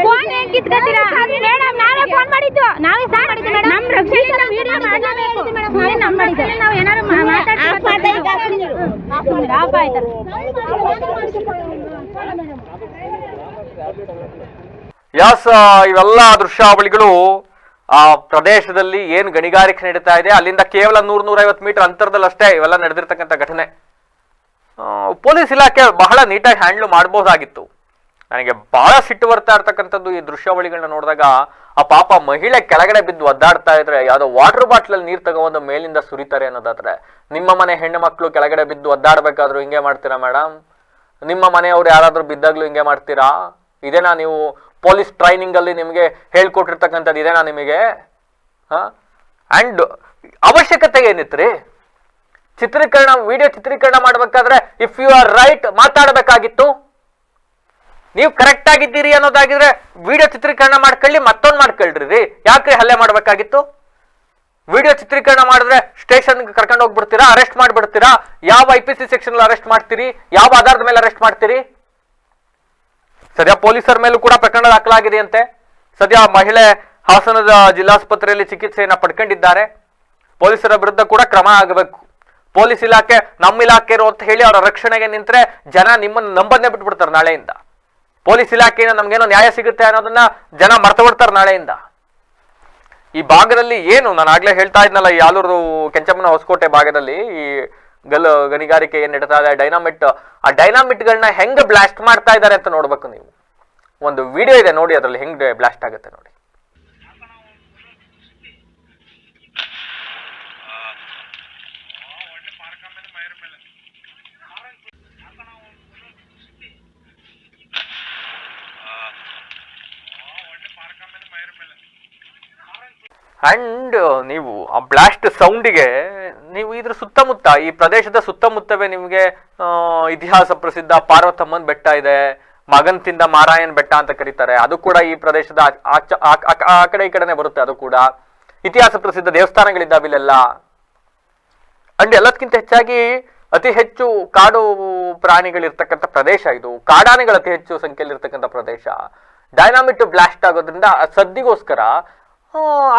ಫೋನ್ ಹೇಗೆ ಕಿತ್ಕೊತೀರಾ ಮೇಡಮ್ ನಾವೇ ಫೋನ್ ಮಾಡಿದ್ದು. ನಾವೇ ಫೋನ್ ಮಾಡಿದ್ದು ಮೇಡಮ್ ನಮ್ಮ ರಕ್ಷಣೆಯಿಂದ ವಿಡಿಯೋ ಮಾಡಲೇಬೇಕು ನಾವೇ ನಮ್ಮ ಮಾಡಿದ್ದು ನಾವು ಏನಾದ್ರು ಮಾತಾಡ್ತೀವಿ ಆಯ್ತಾ ಯಾಸ್, ಇವೆಲ್ಲ ದೃಶ್ಯಾವಳಿಗಳು ಆ ಪ್ರದೇಶದಲ್ಲಿ ಏನು ಗಣಿಗಾರಿಕೆ ನಡೀತಾ ಇದೆ? ಅಲ್ಲಿಂದ ಕೇವಲ ನೂರ್ ನೂರೈವತ್ತು ಮೀಟರ್ ಅಂತರದಲ್ಲಿ ಅಷ್ಟೇ ಇವೆಲ್ಲ ನಡೆದಿರ್ತಕ್ಕಂಥ ಘಟನೆ. ಪೊಲೀಸ್ ಇಲಾಖೆ ಬಹಳ ನೀಟಾಗಿ ಹ್ಯಾಂಡ್ಲ್ ಮಾಡಬಹುದಾಗಿತ್ತು ನನಗೆ ಬಹಳ ಸಿಟ್ಟು ಬರ್ತಾ ಇರ್ತಕ್ಕಂಥದ್ದು ಈ ದೃಶ್ಯಾವಳಿಗಳನ್ನ ನೋಡಿದಾಗ ಆ ಪಾಪ ಮಹಿಳೆ ಕೆಳಗಡೆ ಬಿದ್ದು ಒದ್ದಾಡ್ತಾ ಇದ್ರೆ, ಯಾವುದೋ ವಾಟರ್ ಬಾಟ್ಲಲ್ಲಿ ನೀರು ತಗೊಂಡು ಮೇಲಿಂದ ಸುರಿತಾರೆ ಅನ್ನೋದಾದ್ರೆ, ನಿಮ್ಮ ಮನೆ ಹೆಣ್ಣು ಮಕ್ಕಳು ಕೆಳಗಡೆ ಬಿದ್ದು ಒದ್ದಾಡ್ಬೇಕಾದ್ರೂ ಹಿಂಗೆ ಮಾಡ್ತೀರಾ ಮೇಡಮ್ ನಿಮ್ಮ ಮನೆಯವ್ರು ಯಾರಾದ್ರೂ ಬಿದ್ದಾಗ್ಲೂ ಹಿಂಗೆ ಮಾಡ್ತೀರಾ? ಇದೇನಾ ನೀವು ಪೊಲೀಸ್ ಟ್ರೈನಿಂಗ್ ಅಲ್ಲಿ ನಿಮಗೆ ಹೇಳ್ಕೊಟ್ಟಿರ್ತಕ್ಕಂಥದ್ದು ಇದೇನಾ ನಿಮಗೆ? ಅಂಡ್ ಅವಶ್ಯಕತೆ ಏನಿತ್ರಿ? ಚಿತ್ರೀಕರಣ ವಿಡಿಯೋ ಚಿತ್ರೀಕರಣ ಮಾಡಬೇಕಾದ್ರೆ ಇಫ್ ಯು ಆರ್ ರೈಟ್ ಮಾತಾಡಬೇಕಾಗಿತ್ತು. ನೀವು ಕರೆಕ್ಟ್ ಆಗಿದ್ದೀರಿ ಅನ್ನೋದಾಗಿದ್ರೆ ವಿಡಿಯೋ ಚಿತ್ರೀಕರಣ ಮಾಡ್ಕೊಳ್ಳಿ, ಮತ್ತೊಂದು ಮಾಡ್ಕೊಳ್ರಿ ಯಾಕೆ ಹಲ್ಲೆ ಮಾಡ್ಬೇಕಾಗಿತ್ತು? ವಿಡಿಯೋ ಚಿತ್ರೀಕರಣ ಮಾಡಿದ್ರೆ ಸ್ಟೇಷನ್ ಕರ್ಕೊಂಡು ಹೋಗ್ಬಿಡ್ತೀರಾ ಅರೆಸ್ಟ್ ಮಾಡ್ಬಿಡ್ತೀರಾ? ಯಾವ I P C section arrest ಮಾಡ್ತೀರಿ? ಯಾವ ಆಧಾರದ ಮೇಲೆ ಅರೆಸ್ಟ್ ಮಾಡ್ತೀರಿ? ಸದ್ಯ ಪೊಲೀಸರ ಮೇಲೂ ಕೂಡ ಪ್ರಕರಣ ದಾಖಲಾಗಿದೆಯಂತೆ. ಸದ್ಯ ಮಹಿಳೆ ಹಾಸನದ ಜಿಲ್ಲಾಸ್ಪತ್ರೆಯಲ್ಲಿ ಚಿಕಿತ್ಸೆಯನ್ನ ಪಡ್ಕೊಂಡಿದ್ದಾರೆ. ಪೊಲೀಸರ ವಿರುದ್ಧ ಕೂಡ ಕ್ರಮ ಆಗಬೇಕು. ಪೊಲೀಸ್ ಇಲಾಖೆ ನಮ್ಮ ಇಲಾಖೆರು ಅಂತ ಹೇಳಿ ಅವರ ರಕ್ಷಣೆಗೆ ನಿಂತರೆ ಜನ ನಿಮ್ಮನ್ನು ನಂಬನ್ನೇ ಬಿಟ್ಬಿಡ್ತಾರೆ ನಾಳೆಯಿಂದ. ಪೊಲೀಸ್ ಇಲಾಖೆಯಿಂದ ನಮ್ಗೇನೋ ನ್ಯಾಯ ಸಿಗುತ್ತೆ ಅನ್ನೋದನ್ನ ಜನ ಮರ್ತು ಬಿಡ್ತಾರೆ ನಾಳೆಯಿಂದ. ಈ ಭಾಗದಲ್ಲಿ ಏನು? ನಾನು ಆಗ್ಲೇ ಹೇಳ್ತಾ ಇದ್ನಲ್ಲ, ಈ ಆಲೂರು ಕೆಂಚಮ್ಮನ ಹೊಸಕೋಟೆ ಭಾಗದಲ್ಲಿ ಈ ಗಲ್ ಗಣಿಗಾರಿಕೆ ಏನ್ ನಡೀತಾ ಇದೆ, ಡೈನಾಮಿಟ್. ಆ ಡೈನಾಮಿಟ್ಗಳನ್ನ ಹೆಂಗ್ ಬ್ಲಾಸ್ಟ್ ಮಾಡ್ತಾ ಇದ್ದಾರೆ ಅಂತ ನೋಡ್ಬೇಕು ನೀವು. ಒಂದು ವಿಡಿಯೋ ಇದೆ ನೋಡಿ, ಅದರಲ್ಲಿ ಹೆಂಗ್ ಬ್ಲಾಸ್ಟ್ ಆಗುತ್ತೆ ನೋಡಿ. ಅಂಡ್ ನೀವು ಆ ಬ್ಲಾಸ್ಟ್ ಸೌಂಡಿಗೆ ನೀವು ಇದ್ರ ಸುತ್ತಮುತ್ತ, ಈ ಪ್ರದೇಶದ ಸುತ್ತಮುತ್ತವೇ ನಿಮಗೆ ಇತಿಹಾಸ ಪ್ರಸಿದ್ಧ ಪಾರ್ವತಮ್ಮನ ಬೆಟ್ಟ ಇದೆ, ಮಗಂತಿಂದ ಮಾರಾಯನ್ ಬೆಟ್ಟ ಅಂತ ಕರೀತಾರೆ. ಅದು ಕೂಡ ಈ ಪ್ರದೇಶದ ಆ- ಕಡೆ ಈ ಕಡೆನೆ ಬರುತ್ತೆ ಅದು ಕೂಡ. ಇತಿಹಾಸ ಪ್ರಸಿದ್ಧ ದೇವಸ್ಥಾನಗಳಿದ್ದಾವೆ ಇಲ್ಲೆಲ್ಲ. ಅಂಡ್ ಎಲ್ಲದಕ್ಕಿಂತ ಹೆಚ್ಚಾಗಿ ಅತಿ ಹೆಚ್ಚು ಕಾಡು ಪ್ರಾಣಿಗಳಿರ್ತಕ್ಕಂಥ ಪ್ರದೇಶ ಇದು. ಕಾಡಾನೆಗಳು ಅತಿ ಹೆಚ್ಚು ಸಂಖ್ಯೆಯಲ್ಲಿ ಇರ್ತಕ್ಕಂಥ ಪ್ರದೇಶ. ಡೈನಾಮಿಟ್ ಬ್ಲಾಸ್ಟ್ ಆಗೋದ್ರಿಂದ ಸದ್ದಿಗೋಸ್ಕರ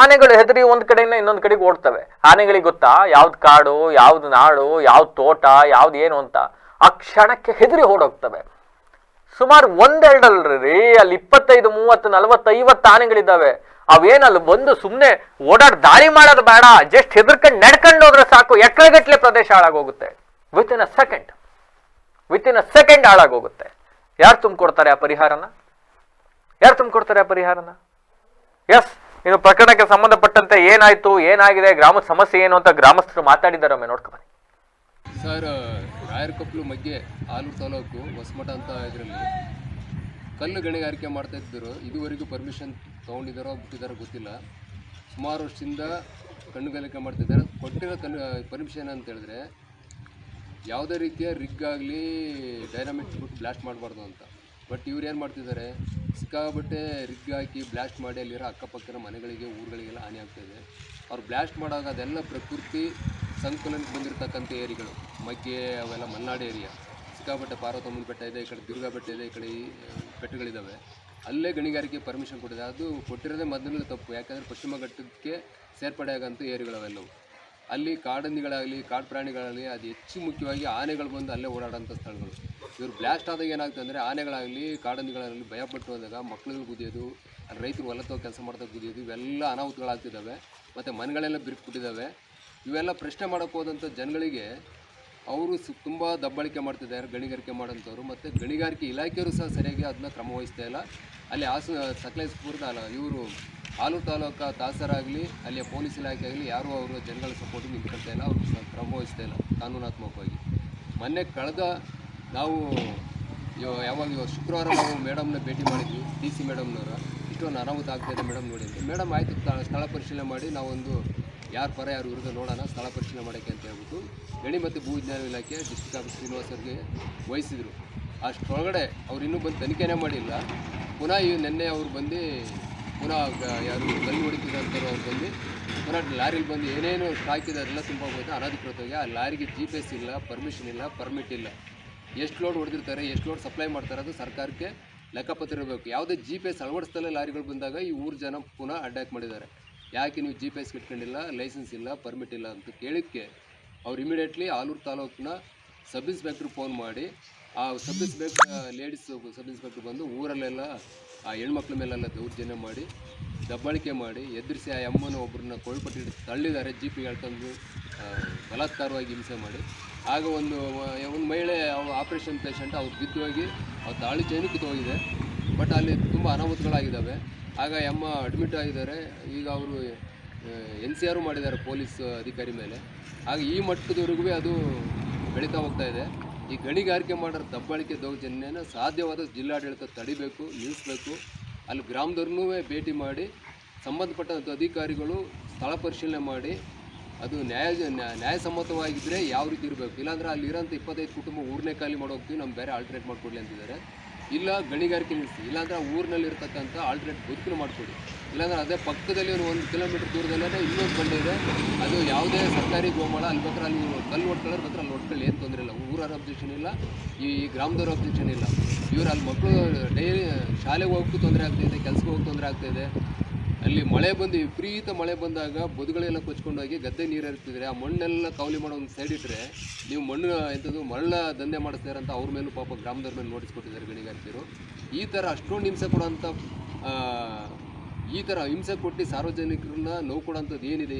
ಆನೆಗಳು ಹೆದರಿ ಒಂದ್ ಕಡೆಯಿಂದ ಇನ್ನೊಂದ್ ಕಡೆಗೆ ಓಡ್ತವೆ. ಆನೆಗಳಿಗೆ ಗೊತ್ತಾ? ಯಾವ್ದು ಕಾಡು, ಯಾವ್ದು ನಾಡು, ಯಾವ್ದು ತೋಟ, ಯಾವ್ದು ಏನು ಅಂತ. ಆ ಕ್ಷಣಕ್ಕೆ ಹೆದರಿ ಓಡೋಗ್ತವೆ. ಸುಮಾರು ಒಂದೆರಡಲ್ರಿ, ಅಲ್ಲಿ ಇಪ್ಪತ್ತೈದು, ಮೂವತ್ತು ನಲವತ್ತು ಐವತ್ತು ಆನೆಗಳಿದ್ದಾವೆ. ಅವೇನಲ್ಲಿ, ಬಂದು ಸುಮ್ಮನೆ ಓಡಾಡ್ ದಾಳಿ ಮಾಡೋದು ಬೇಡ. ಜಸ್ಟ್ ಹೆದರ್ಕೊಂಡು ನಡ್ಕೊಂಡು ಹೋದ್ರೆ ಸಾಕು. ಎಕರೆಗಟ್ಲೆ ಪ್ರದೇಶ ಹಾಳಾಗೋಗುತ್ತೆ. Within a second within a second ಹಾಳಾಗೋಗುತ್ತೆ. ಯಾರು ತುಂಬಿಕೊಡ್ತಾರೆ ಆ ಪರಿಹಾರನ? ಯಾರು ತುಂಬಿಕೊಡ್ತಾರೆ ಆ ಪರಿಹಾರನ? ಎಸ್ ಇನ್ನು ಪ್ರಕರಣಕ್ಕೆ ಸಂಬಂಧಪಟ್ಟಂತೆ ಏನಾಯ್ತು, ಏನಾಗಿದೆ, ಗ್ರಾಮದ ಸಮಸ್ಯೆ ಏನು ಅಂತ ಗ್ರಾಮಸ್ಥರು ಮಾತಾಡಿದ್ದಾರೆ, ಒಮ್ಮೆ ನೋಡ್ಕೊ ಬನ್ನಿ. ಸರ್ ರಾಯರಕೊಪ್ಪಲು ಮಧ್ಯೆ ಆಲೂರು ತಾಲೂಕು ಹೊಸಮಠ ಅಂತ ಇದರಲ್ಲಿ ಕಲ್ಲು ಗಣಿಗಾರಿಕೆ ಮಾಡ್ತಾ ಇದ್ದರು ಇದುವರೆಗೂ ಪರ್ಮಿಷನ್ ತೊಗೊಂಡಿದ್ದಾರೋ ಬಿಟ್ಟಿದ್ದಾರೋ ಗೊತ್ತಿಲ್ಲ. ಸುಮಾರು ವರ್ಷದಿಂದ ಕಣ್ಣುಗಾರಿಕೆ ಮಾಡ್ತಿದ್ದಾರೆ. ಕೊಟ್ಟಿರೋ ಕಣ್ಣು ಪರ್ಮಿಷನ್ ಅಂತ ಹೇಳಿದ್ರೆ ಯಾವುದೇ ರೀತಿಯ ರಿಗ್ ಆಗಲಿ ಡೈನಾಮಿಕ್ ಬಿಟ್ಟು ಬ್ಲಾಸ್ಟ್ ಮಾಡಬಾರ್ದು ಅಂತ. ಬಟ್ ಇವ್ರು ಏನು ಮಾಡ್ತಿದ್ದಾರೆ ಸಿಕ್ಕಾಬಿಟ್ಟೆ ರಿಗ್ ಹಾಕಿ ಬ್ಲಾಸ್ಟ್ ಮಾಡಿ ಅಲ್ಲಿರೋ ಅಕ್ಕಪಕ್ಕದ ಮನೆಗಳಿಗೆ, ಊರುಗಳಿಗೆಲ್ಲ ಹಾನಿ ಆಗ್ತಾಯಿದೆ ಅವ್ರು ಬ್ಲಾಸ್ಟ್ ಮಾಡಾಗ ಅದೆಲ್ಲ ಪ್ರಕೃತಿ ಸಂಕುಲನಕ್ಕೆ ಬಂದಿರತಕ್ಕಂಥ ಏರಿಗಳು, ಮಗ್ಗೆ ಅವೆಲ್ಲ ಮಲ್ನಾಡು ಏರಿಯಾ. ಸಿಕ್ಕಾಪಟ್ಟೆ ಪಾರ್ವತಮ್ಮನ ಬೆಟ್ಟ ಇದೆ, ಈ ಕಡೆ ದುರ್ಗಾ ಬೆಟ್ಟ ಇದೆ, ಈ ಕಡೆ ಬೆಟ್ಟಗಳಿದ್ದಾವೆ ಅಲ್ಲೇ ಗಣಿಗಾರಿಕೆ ಪರ್ಮಿಷನ್ ಕೊಟ್ಟಿದೆ. ಅದು ಕೊಟ್ಟಿರೋದೇ ಮಧ್ಯದಲ್ಲಿ ತಪ್ಪು. ಯಾಕಂದರೆ ಪಶ್ಚಿಮ ಘಟ್ಟಕ್ಕೆ ಸೇರ್ಪಡೆ ಆಗಂಥ ಏರಿಗಳವೆಲ್ಲವು. ಅಲ್ಲಿ ಕಾಡಂದಿಗಳಾಗಲಿ ಕಾಡು ಪ್ರಾಣಿಗಳಾಗಲಿ ಅದು ಹೆಚ್ಚು ಮುಖ್ಯವಾಗಿ ಆನೆಗಳು ಬಂದು ಅಲ್ಲೇ ಓಡಾಡೋಂಥ ಸ್ಥಳಗಳು. ಇವರು ಬ್ಲಾಸ್ಟ್ ಆದಾಗ ಏನಾಗುತ್ತೆ ಅಂದರೆ ಆನೆಗಳಾಗಲಿ, ಕಾಡಂದಿಗಳಾಗಲಿ ಭಯಪಟ್ಟು ಹೋದಾಗ ಮಕ್ಕಳುಗಳು ಗುದಿಯೋದು ರೈತರು ಹೊಲ ತಗೋ ಕೆಲಸ ಮಾಡ್ದಾಗ ಗುದಿಯೋದು, ಇವೆಲ್ಲ ಅನಾಹುತಗಳಾಗ್ತಿದ್ದಾವೆ. ಮತ್ತು ಮನೆಗಳೆಲ್ಲ ಬಿರುಕುಬಿಟ್ಟಿದ್ದಾವೆ. ಇವೆಲ್ಲ ಪ್ರಶ್ನೆ ಮಾಡೋಕ್ಕೆ ಹೋದಂಥ ಜನಗಳಿಗೆ ಅವರು ಸು, ತುಂಬ ದಬ್ಬಳಿಕೆ ಮಾಡ್ತಿದ್ದಾರೆ ಗಣಿಗಾರಿಕೆ ಮಾಡೋಂಥವ್ರು. ಮತ್ತು ಗಣಿಗಾರಿಕೆ ಇಲಾಖೆಯವರು ಸಹ ಸರಿಯಾಗಿ ಅದನ್ನ ಕ್ರಮ ವಹಿಸ್ತಾ ಇಲ್ಲ. ಅಲ್ಲಿ ಹಾಸ, ಸಕಲೇಶ್ಪುರದ ಇವರು ಆಲೂರು ತಾಲೂಕು ತಹಸರಾಗಲಿ ಅಲ್ಲಿಯ ಪೊಲೀಸ್ ಇಲಾಖೆ ಆಗಲಿ ಯಾರೂ ಅವರು ಜನಗಳ ಸಪೋರ್ಟಿಗೆ ನಿಂತ್ಕೊಳ್ತಾ ಇಲ್ಲ. ಅವರು ಕ್ರಮ ವಹಿಸ್ತಾ ಇಲ್ಲ. ಕಾನೂನಾತ್ಮಕವಾಗಿ. ಮೊನ್ನೆ ಕಳೆದ ನಾವು ಯಾವಾಗ ಶುಕ್ರವಾರ ನಾವು ಮೇಡಮ್ನ ಭೇಟಿ ಮಾಡಿದ್ವಿ, ಡಿ ಸಿ ಮೇಡಮ್ನವರ. ಇಷ್ಟೊಂದು ಅನಾಹುತ ಆಗ್ತಾಯಿದೆ ಮೇಡಮ್ ನೋಡಿ ಮೇಡಮ್ ಆಯಿತು ಸ್ಥಳ ಪರಿಶೀಲನೆ ಮಾಡಿ ನಾವೊಂದು ಯಾರು ಪರ, ಯಾರು ವಿರುದ್ಧ ನೋಡೋಣ, ಸ್ಥಳ ಪರಿಶೀಲನೆ ಮಾಡೋಕ್ಕೆ ಅಂತ ಹೇಳ್ಬಿಟ್ಟು ಗಣಿ ಮತ್ತು ಭೂ ವಿಜ್ಞಾನ ಇಲಾಖೆ ಡಿಸ್ಟ್ರಿಕ್ಟ್ ಆಫೀಸ್ ಶ್ರೀನಿವಾಸ್ ಅವ್ರಿಗೆ ವಹಿಸಿದರು. ಅಷ್ಟರೊಳಗಡೆ ಅವ್ರು ಇನ್ನೂ ಬಂದು ತನಿಖೆನೇ ಮಾಡಿಲ್ಲ. ಪುನಃ ಈ ನಿನ್ನೆ ಅವ್ರು ಬಂದು ಪುನಃ ಯಾರು ಕಲ್ಲು ಹೊಡಿತಿದ್ದಂಥವ್ರು ಅವ್ರು ಬಂದು, ಪುನಃ ಲಾರಿಲಿ ಬಂದು ಏನೇನು ಹಾಕಿದೆ ಅದೆಲ್ಲ ತುಂಬ ಹೋಗುತ್ತೆ. ಅನಧಿಕೃತವಾಗಿ ಆ ಲಾರಿಗೆ ಜಿ ಪಿ ಎಸ್ ಇಲ್ಲ ಪರ್ಮಿಷನ್ ಇಲ್ಲ ಪರ್ಮಿಟ್ ಇಲ್ಲ. ಎಷ್ಟು ಲೋಡ್ ಹೊಡೆದಿರ್ತಾರೆ, ಎಷ್ಟು ಲೋಡ್ ಸಪ್ಲೈ ಮಾಡ್ತಾರೆ ಅದು ಸರ್ಕಾರಕ್ಕೆ ಲೆಕ್ಕಪತ್ರ ಇರಬೇಕು ಯಾವುದೇ ಜಿ ಪಿ ಎಸ್ ಅಳವಡಿಸ್ತಲೇ ಲಾರಿಗಳು ಬಂದಾಗ ಈ ಊರು ಜನ ಪುನಃ ಅಟ್ಯಾಕ್ ಮಾಡಿದ್ದಾರೆ. ಯಾಕೆ ನೀವು ಜಿ ಪಿ ಎಸ್ ಇಟ್ಕೊಂಡಿಲ್ಲ ಲೈಸೆನ್ಸ್ ಇಲ್ಲ ಪರ್ಮಿಟ್ ಇಲ್ಲ ಅಂತ ಕೇಳಿದ್ದಕ್ಕೆ ಅವ್ರು ಇಮಿಡಿಯೇಟ್ಲಿ ಆಲೂರು ತಾಲೂಕಿನ ಸಬ್ ಇನ್ಸ್ಪೆಕ್ಟ್ರ್ ಫೋನ್ ಮಾಡಿ ಆ sub inspector ladies sub inspector ಬಂದು ಊರಲ್ಲೆಲ್ಲ ಆ ಹೆಣ್ಮಕ್ಳ ಮೇಲೆಲ್ಲ ದೌರ್ಜನ್ಯ ಮಾಡಿ, ದಬ್ಬಾಳಿಕೆ ಮಾಡಿ, ಎದುರಿಸಿ ಆ ಅಮ್ಮನ ಒಬ್ಬರನ್ನ ಕೊಳ್ಪಟ್ಟು ತಳ್ಳಿದ್ದಾರೆ ಜಿ ಪಿ ಹೇಳ್ಕೊಂಡು ಬಲಾತ್ಕಾರವಾಗಿ ಹಿಂಸೆ ಮಾಡಿ. ಆಗ ಒಂದು ಒಂದು ಮಹಿಳೆ ಆಪರೇಷನ್ ಪೇಷಂಟ್ ಅವ್ರು ಬಿದ್ದು ಹೋಗಿ ಅವ್ರ ತಾಳಿ ಚೈನು ಕಿತ್ತೋಗಿದೆ ಬಟ್ ಅಲ್ಲಿ ತುಂಬ ಅನಾಹುತಗಳಾಗಿದ್ದಾವೆ. ಆಗ ಅಮ್ಮ ಅಡ್ಮಿಟ್ ಆಗಿದ್ದಾರೆ. ಈಗ ಅವರು ಎನ್ ಸಿ ಆರು ಮಾಡಿದ್ದಾರೆ, ಪೊಲೀಸ್ ಅಧಿಕಾರಿ ಮೇಲೆ. ಆಗ ಈ ಮಟ್ಟದವರೆಗೂ ಅದು ಬೆಳೀತಾ ಹೋಗ್ತಾ ಇದೆ. ಈ ಗಣಿಗಾರಿಕೆ ಮಾಡೋರ ದಬ್ಬಾಳಿಕೆ ದೌರ್ಜನ್ಯನ ಸಾಧ್ಯವಾದ ಜಿಲ್ಲಾಡಳಿತ ತಡಿಬೇಕು ನಿಲ್ಲಿಸಬೇಕು ಅಲ್ಲಿ ಗ್ರಾಮದವ್ರನ್ನೂ ಭೇಟಿ ಮಾಡಿ, ಸಂಬಂಧಪಟ್ಟಂಥ ಅಧಿಕಾರಿಗಳು ಸ್ಥಳ ಪರಿಶೀಲನೆ ಮಾಡಿ, ಅದು ನ್ಯಾಯ, ನ್ಯಾ- ನ್ಯಾಯಸಮ್ಮತವಾಗಿದ್ದರೆ ಯಾವ ರೀತಿ ಇರಬೇಕು? ಇಲ್ಲಾಂದರೆ ಅಲ್ಲಿರೋಂಥ ಇಪ್ಪತ್ತೈದು ಕುಟುಂಬ ಊರನ್ನೇ ಖಾಲಿ ಮಾಡಿ ಹೋಗ್ತೀವಿ ನಮ್ಗೆ ಬೇರೆ ಆಲ್ಟ್ರೇಟ್ ಮಾಡಿಕೊಡ್ಲಿ ಅಂತಿದ್ದಾರೆ. ಇಲ್ಲ ಗಣಿಗಾರಿಕೆ ನಿಲ್ಲಿಸಿ ಇಲ್ಲಾಂದರೆ ಊರಿನಲ್ಲಿರ್ತಕ್ಕಂಥ ಆಲ್ಟ್ರೇಟ್ ಬದುಕನ್ನು ಮಾಡಿಕೊಡಿ. ಇಲ್ಲಾಂದ್ರೆ ಅದೇ ಪಕ್ಕದಲ್ಲಿ ಒಂದು ಒಂದು ಕಿಲೋಮೀಟರ್ ದೂರದಲ್ಲೇ ಇನ್ನೊಂದು ಬಂಡೆ ಇದೆ. ಅದು ಯಾವುದೇ ಸರ್ಕಾರಿ ಗೋಮಾಳ, ಅಲ್ಲಿ ಬೇಕಾದ್ರೆ ಅಲ್ಲಿ ಕಲ್ಲು ಹೊಡ್ಕೊಳ್ಳೋರು ಬೇಕಾದ್ರೆ ಅಲ್ಲಿ ಹೊಡ್ಕೊಳ್ಳಿ ಏನು ತೊಂದರೆ ಇಲ್ಲ. ಊರವ್ರ ಅಬ್ಜೆಕ್ಷನ್ ಇಲ್ಲ, ಈ ಗ್ರಾಮದವ್ರ ಅಬ್ಜೆಕ್ಷನ್ ಇಲ್ಲ. ಇವ್ರು ಅಲ್ಲಿ ಮಕ್ಕಳು ಡೈಲಿ ಶಾಲೆಗೆ ಹೋಗೋಕ್ಕೂ ತೊಂದರೆ ಆಗ್ತಾಯಿದೆ ಕೆಲಸಕ್ಕೆ ಹೋಗಿ ತೊಂದರೆ ಆಗ್ತಾಯಿದೆ ಅಲ್ಲಿ ಮಳೆ ಬಂದು, ವಿಪರೀತ ಮಳೆ ಬಂದಾಗ ಬದುಗಳೆಲ್ಲ ಕೊಚ್ಕೊಂಡೋಗಿ ಗದ್ದೆ ನೀರು ಹರಿತಿದ್ರೆ, ಆ ಮಣ್ಣೆಲ್ಲ ಕವಲಿ ಮಾಡೋ ಒಂದು ಸೈಡ್ ಇಟ್ಟರೆ ನೀವು ಮಣ್ಣು ಎಂಥದ್ದು ಮರಳ ದಂಧೆ ಮಾಡಿಸ್ತಾರೆ ಅಂತ ಅವ್ರ ಮೇಲೂ ಪಾಪ ಗ್ರಾಮದವ್ರ ಮೇಲೆ ನೋಟಿಸ್ ಕೊಟ್ಟಿದ್ದಾರೆ ಗಣಿಗಾರ್ತಿರು ಈ ಥರ ಅಷ್ಟೊಂದು ಹಿಂಸೆ ಕೊಡೋಂಥ ಈ ಥರ ಹಿಂಸೆ ಕೊಟ್ಟು ಸಾರ್ವಜನಿಕರನ್ನ ನೋವು ಕೊಡೋಂಥದ್ದು ಏನಿದೆ?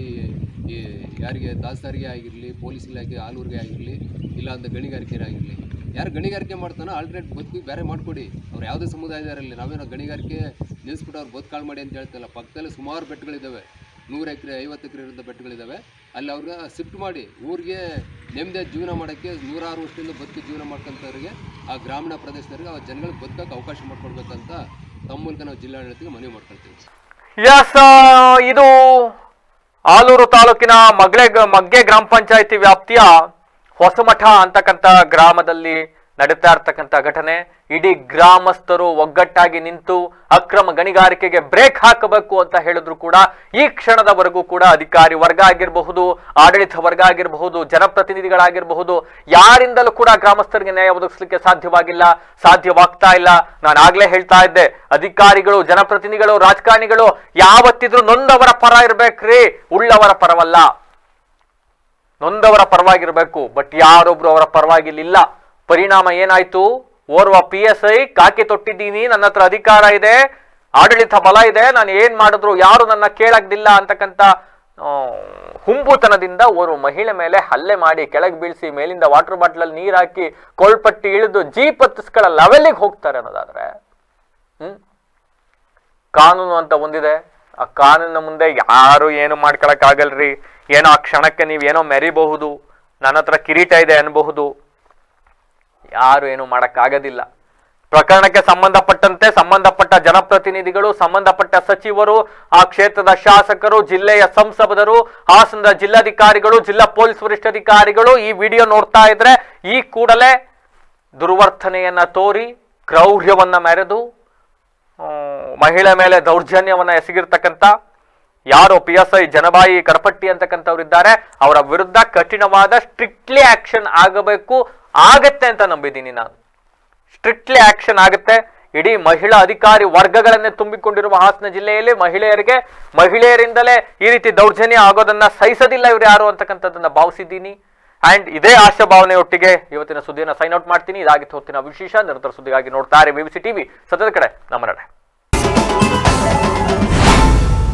ಈ- ಯಾರಿಗೆ ತಹಸೀಲ್ದಾರಿಗೆ ಆಗಿರಲಿ, ಪೊಲೀಸ್ ಇಲಾಖೆ, ಆಲೂರಿಗೆ ಆಗಿರಲಿ, ಇಲ್ಲ ಅಂತ ಗಣಿಗಾರಿಕೆ ಆಗಿರಲಿ. ಯಾರು ಗಣಿಗಾರಿಕೆ ಮಾಡ್ತಾನೋ ಆಲ್ಟ್ರೇಟ್ ಬದುಕು ಬೇರೆ ಮಾಡಿಕೊಡಿ. ಅವ್ರು ಯಾವುದೇ ಸಮುದಾಯದವರಲ್ಲಿ ನಾವೇನೋ ಗಣಿಗಾರಿಕೆ ನಿಲ್ಲಿಸ್ಬಿಟ್ಟು ಅವ್ರು ಬದುಕಾಳು ಮಾಡಿ ಅಂತ ಹೇಳ್ತಲ್ಲ, ಪಕ್ಕದಲ್ಲಿ ಸುಮಾರು ಬೆಟ್ಟಗಳಿದ್ದಾವೆ ನೂರು ಎಕರೆ, ಐವತ್ತು ಎಕರೆ ಇರೋಂಥ ಬೆಟ್ಟಗಳಿದ್ದಾವೆ ಅಲ್ಲಿ ಅವ್ರಿಗೆ ಶಿಫ್ಟ್ ಮಾಡಿ, ಊರಿಗೆ ನೆಮ್ಮದಿಯ ಜೀವನ ಮಾಡೋಕ್ಕೆ ನೂರಾರು ವರ್ಷದಿಂದ ಬದುಕು ಜೀವನ ಮಾಡ್ಕೊಂಥವ್ರಿಗೆ ಆ ಗ್ರಾಮೀಣ ಪ್ರದೇಶದವ್ರಿಗೆ ಆ ಜನಗಳಿಗೆ ಬದುಕೋಕೆ ಅವಕಾಶ ಮಾಡಿಕೊಡ್ಬೇಕಂತ ತಮ್ಮ ಮೂಲಕ ನಾವು ಜಿಲ್ಲಾಡಳಿತಕ್ಕೆ ಮನವಿ ಮಾಡ್ಕೊಳ್ತೀವಿ. ಎಸ್ ಇದು ಆಲೂರು ತಾಲೂಕಿನ ಮಗ್ಳೆ ಮಗ್ಗೆ ಗ್ರಾಮ ಪಂಚಾಯತಿ ವ್ಯಾಪ್ತಿಯ ಹೊಸಮಠ ಅಂತಕ್ಕಂಥ ಗ್ರಾಮದಲ್ಲಿ ನಡೀತಾ ಇರ್ತಕ್ಕಂಥ ಘಟನೆ. ಇಡೀ ಗ್ರಾಮಸ್ಥರು ಒಗ್ಗಟ್ಟಾಗಿ ನಿಂತು ಅಕ್ರಮ ಗಣಿಗಾರಿಕೆಗೆ ಬ್ರೇಕ್ ಹಾಕಬೇಕು ಅಂತ ಹೇಳಿದ್ರು ಕೂಡ ಈ ಕ್ಷಣದವರೆಗೂ ಕೂಡ ಅಧಿಕಾರಿ ವರ್ಗ ಆಗಿರಬಹುದು, ಆಡಳಿತ ವರ್ಗ ಆಗಿರಬಹುದು, ಜನಪ್ರತಿನಿಧಿಗಳಾಗಿರಬಹುದು, ಯಾರಿಂದಲೂ ಕೂಡ ಗ್ರಾಮಸ್ಥರಿಗೆ ನ್ಯಾಯ ಒದಗಿಸ್ಲಿಕ್ಕೆ ಸಾಧ್ಯವಾಗಿಲ್ಲ, ಸಾಧ್ಯವಾಗ್ತಾ ಇಲ್ಲ. ನಾನು ಆಗ್ಲೇ ಹೇಳ್ತಾ ಇದ್ದೆ, ಅಧಿಕಾರಿಗಳು, ಜನಪ್ರತಿನಿಧಿಗಳು, ರಾಜಕಾರಣಿಗಳು ಯಾವತ್ತಿದ್ರು ನೊಂದವರ ಪರ ಇರ್ಬೇಕ್ರಿ. ಉಳ್ಳವರ ಪರವಲ್ಲ. ನೊಂದವರ ಪರವಾಗಿರ್ಬೇಕು, ಬಟ್ ಯಾರೊಬ್ರು ಅವರ ಪರವಾಗಿಲಿಲ್ಲ ಪರಿಣಾಮ ಏನಾಯ್ತು? ಓರ್ವ ಪಿ ಎಸ್ ಐ ಕಾಕಿ ತೊಟ್ಟಿದ್ದೀನಿ, ನನ್ನ ಹತ್ರ ಅಧಿಕಾರ ಇದೆ, ಆಡಳಿತ ಬಲ ಇದೆ, ನಾನು ಏನ್ ಮಾಡಿದ್ರು ಯಾರು ನನ್ನ ಕೇಳಾಗ್ದಿಲ್ಲ ಅಂತಕ್ಕಂಥ ಹುಂಬುತನದಿಂದ ಓರ್ವ ಮಹಿಳೆ ಮೇಲೆ ಹಲ್ಲೆ ಮಾಡಿ ಕೆಳಗೆ ಬೀಳಿಸಿ ಮೇಲಿಂದ ವಾಟರ್ ಬಾಟ್ಲಲ್ಲಿ ನೀರು ಹಾಕಿ ಕೊಳ್ಪಟ್ಟಿ ಇಳಿದು ಜೀಪ್ ಹತ್ತಿಸ್ಕೊಳ್ಳೋ ಲೆವೆಲ್ಲಿಗೆ ಹೋಗ್ತಾರೆ ಅನ್ನೋದಾದ್ರೆ, ಹ್ಮ್? ಕಾನೂನು ಅಂತ ಒಂದಿದೆ. ಆ ಕಾನೂನಿನ ಮುಂದೆ ಯಾರು ಏನು ಮಾಡ್ಕೊಳಕ್ ಆಗಲ್ರಿ ಏನೋ ಆ ಕ್ಷಣಕ್ಕೆ ನೀವು ಏನೋ ಮೆರಿಬಹುದು, ನನ್ನ ಹತ್ರ ಕಿರೀಟ ಇದೆ ಅನ್ಬಹುದು. ಯಾರು ಏನು ಮಾಡೋಕ್ಕಾಗೋದಿಲ್ಲ. ಪ್ರಕರಣಕ್ಕೆ ಸಂಬಂಧಪಟ್ಟಂತೆ ಸಂಬಂಧಪಟ್ಟ ಜನಪ್ರತಿನಿಧಿಗಳು, ಸಂಬಂಧಪಟ್ಟ ಸಚಿವರು, ಆ ಕ್ಷೇತ್ರದ ಶಾಸಕರು, ಜಿಲ್ಲೆಯ ಸಂಸದರು, ಹಾಸನದ ಜಿಲ್ಲಾಧಿಕಾರಿಗಳು, ಜಿಲ್ಲಾ ಪೊಲೀಸ್ ವರಿಷ್ಠಾಧಿಕಾರಿಗಳು ಈ ವಿಡಿಯೋ ನೋಡ್ತಾ ಇದ್ರೆ ಈ ಕೂಡಲೇ ದುರ್ವರ್ತನೆಯನ್ನ ತೋರಿ, ಕ್ರೌರ್ಯವನ್ನ ಮೆರೆದು ಮಹಿಳೆ ಮೇಲೆ ದೌರ್ಜನ್ಯವನ್ನ ಎಸಗಿರ್ತಕ್ಕಂಥ, ಯಾರು P S I Janabai Karapatti ಅಂತಕ್ಕಂಥವ್ರು ಇದ್ದಾರೆ ಅವರ ವಿರುದ್ಧ ಕಠಿಣವಾದ ಸ್ಟ್ರಿಕ್ಟ್ಲಿ ಆಕ್ಷನ್ ಆಗಬೇಕು. ಆಗತ್ತೆ ಅಂತ ನಂಬಿದ್ದೀನಿ ನಾನು. ಸ್ಟ್ರಿಕ್ಟ್ಲಿ ಆಕ್ಷನ್ ಆಗುತ್ತೆ. ಇಡೀ ಮಹಿಳಾ ಅಧಿಕಾರಿ ವರ್ಗಗಳನ್ನೇ ತುಂಬಿಕೊಂಡಿರುವ ಹಾಸನ ಜಿಲ್ಲೆಯಲ್ಲಿ ಮಹಿಳೆಯರಿಗೆ, ಮಹಿಳೆಯರಿಂದಲೇ ಈ ರೀತಿ ದೌರ್ಜನ್ಯ ಆಗೋದನ್ನ ಸಹಿಸೋದಿಲ್ಲ ಇವ್ರು ಯಾರು ಅಂತಕ್ಕಂಥದ್ದನ್ನ ಭಾವಿಸಿದ್ದೀನಿ. ಅಂಡ್ ಇದೇ ಆಶಾಭಾವನೆಯೊಟ್ಟಿಗೆ ಇವತ್ತಿನ ಸುದ್ದಿಯನ್ನು ಸೈನ್ ಔಟ್ ಮಾಡ್ತೀನಿ. ಇದಾಗಿತ್ತು ಹೊತ್ತಿನ ವಿಶೇಷ. ನಿರಂತರ ಸುದ್ದಿಗಾಗಿ ನೋಡ್ತಾರೆ ಟಿ ಟಿವಿ ಸದ್ಯದ ಕಡೆ, ನಮ್ಮ ನಡೆ.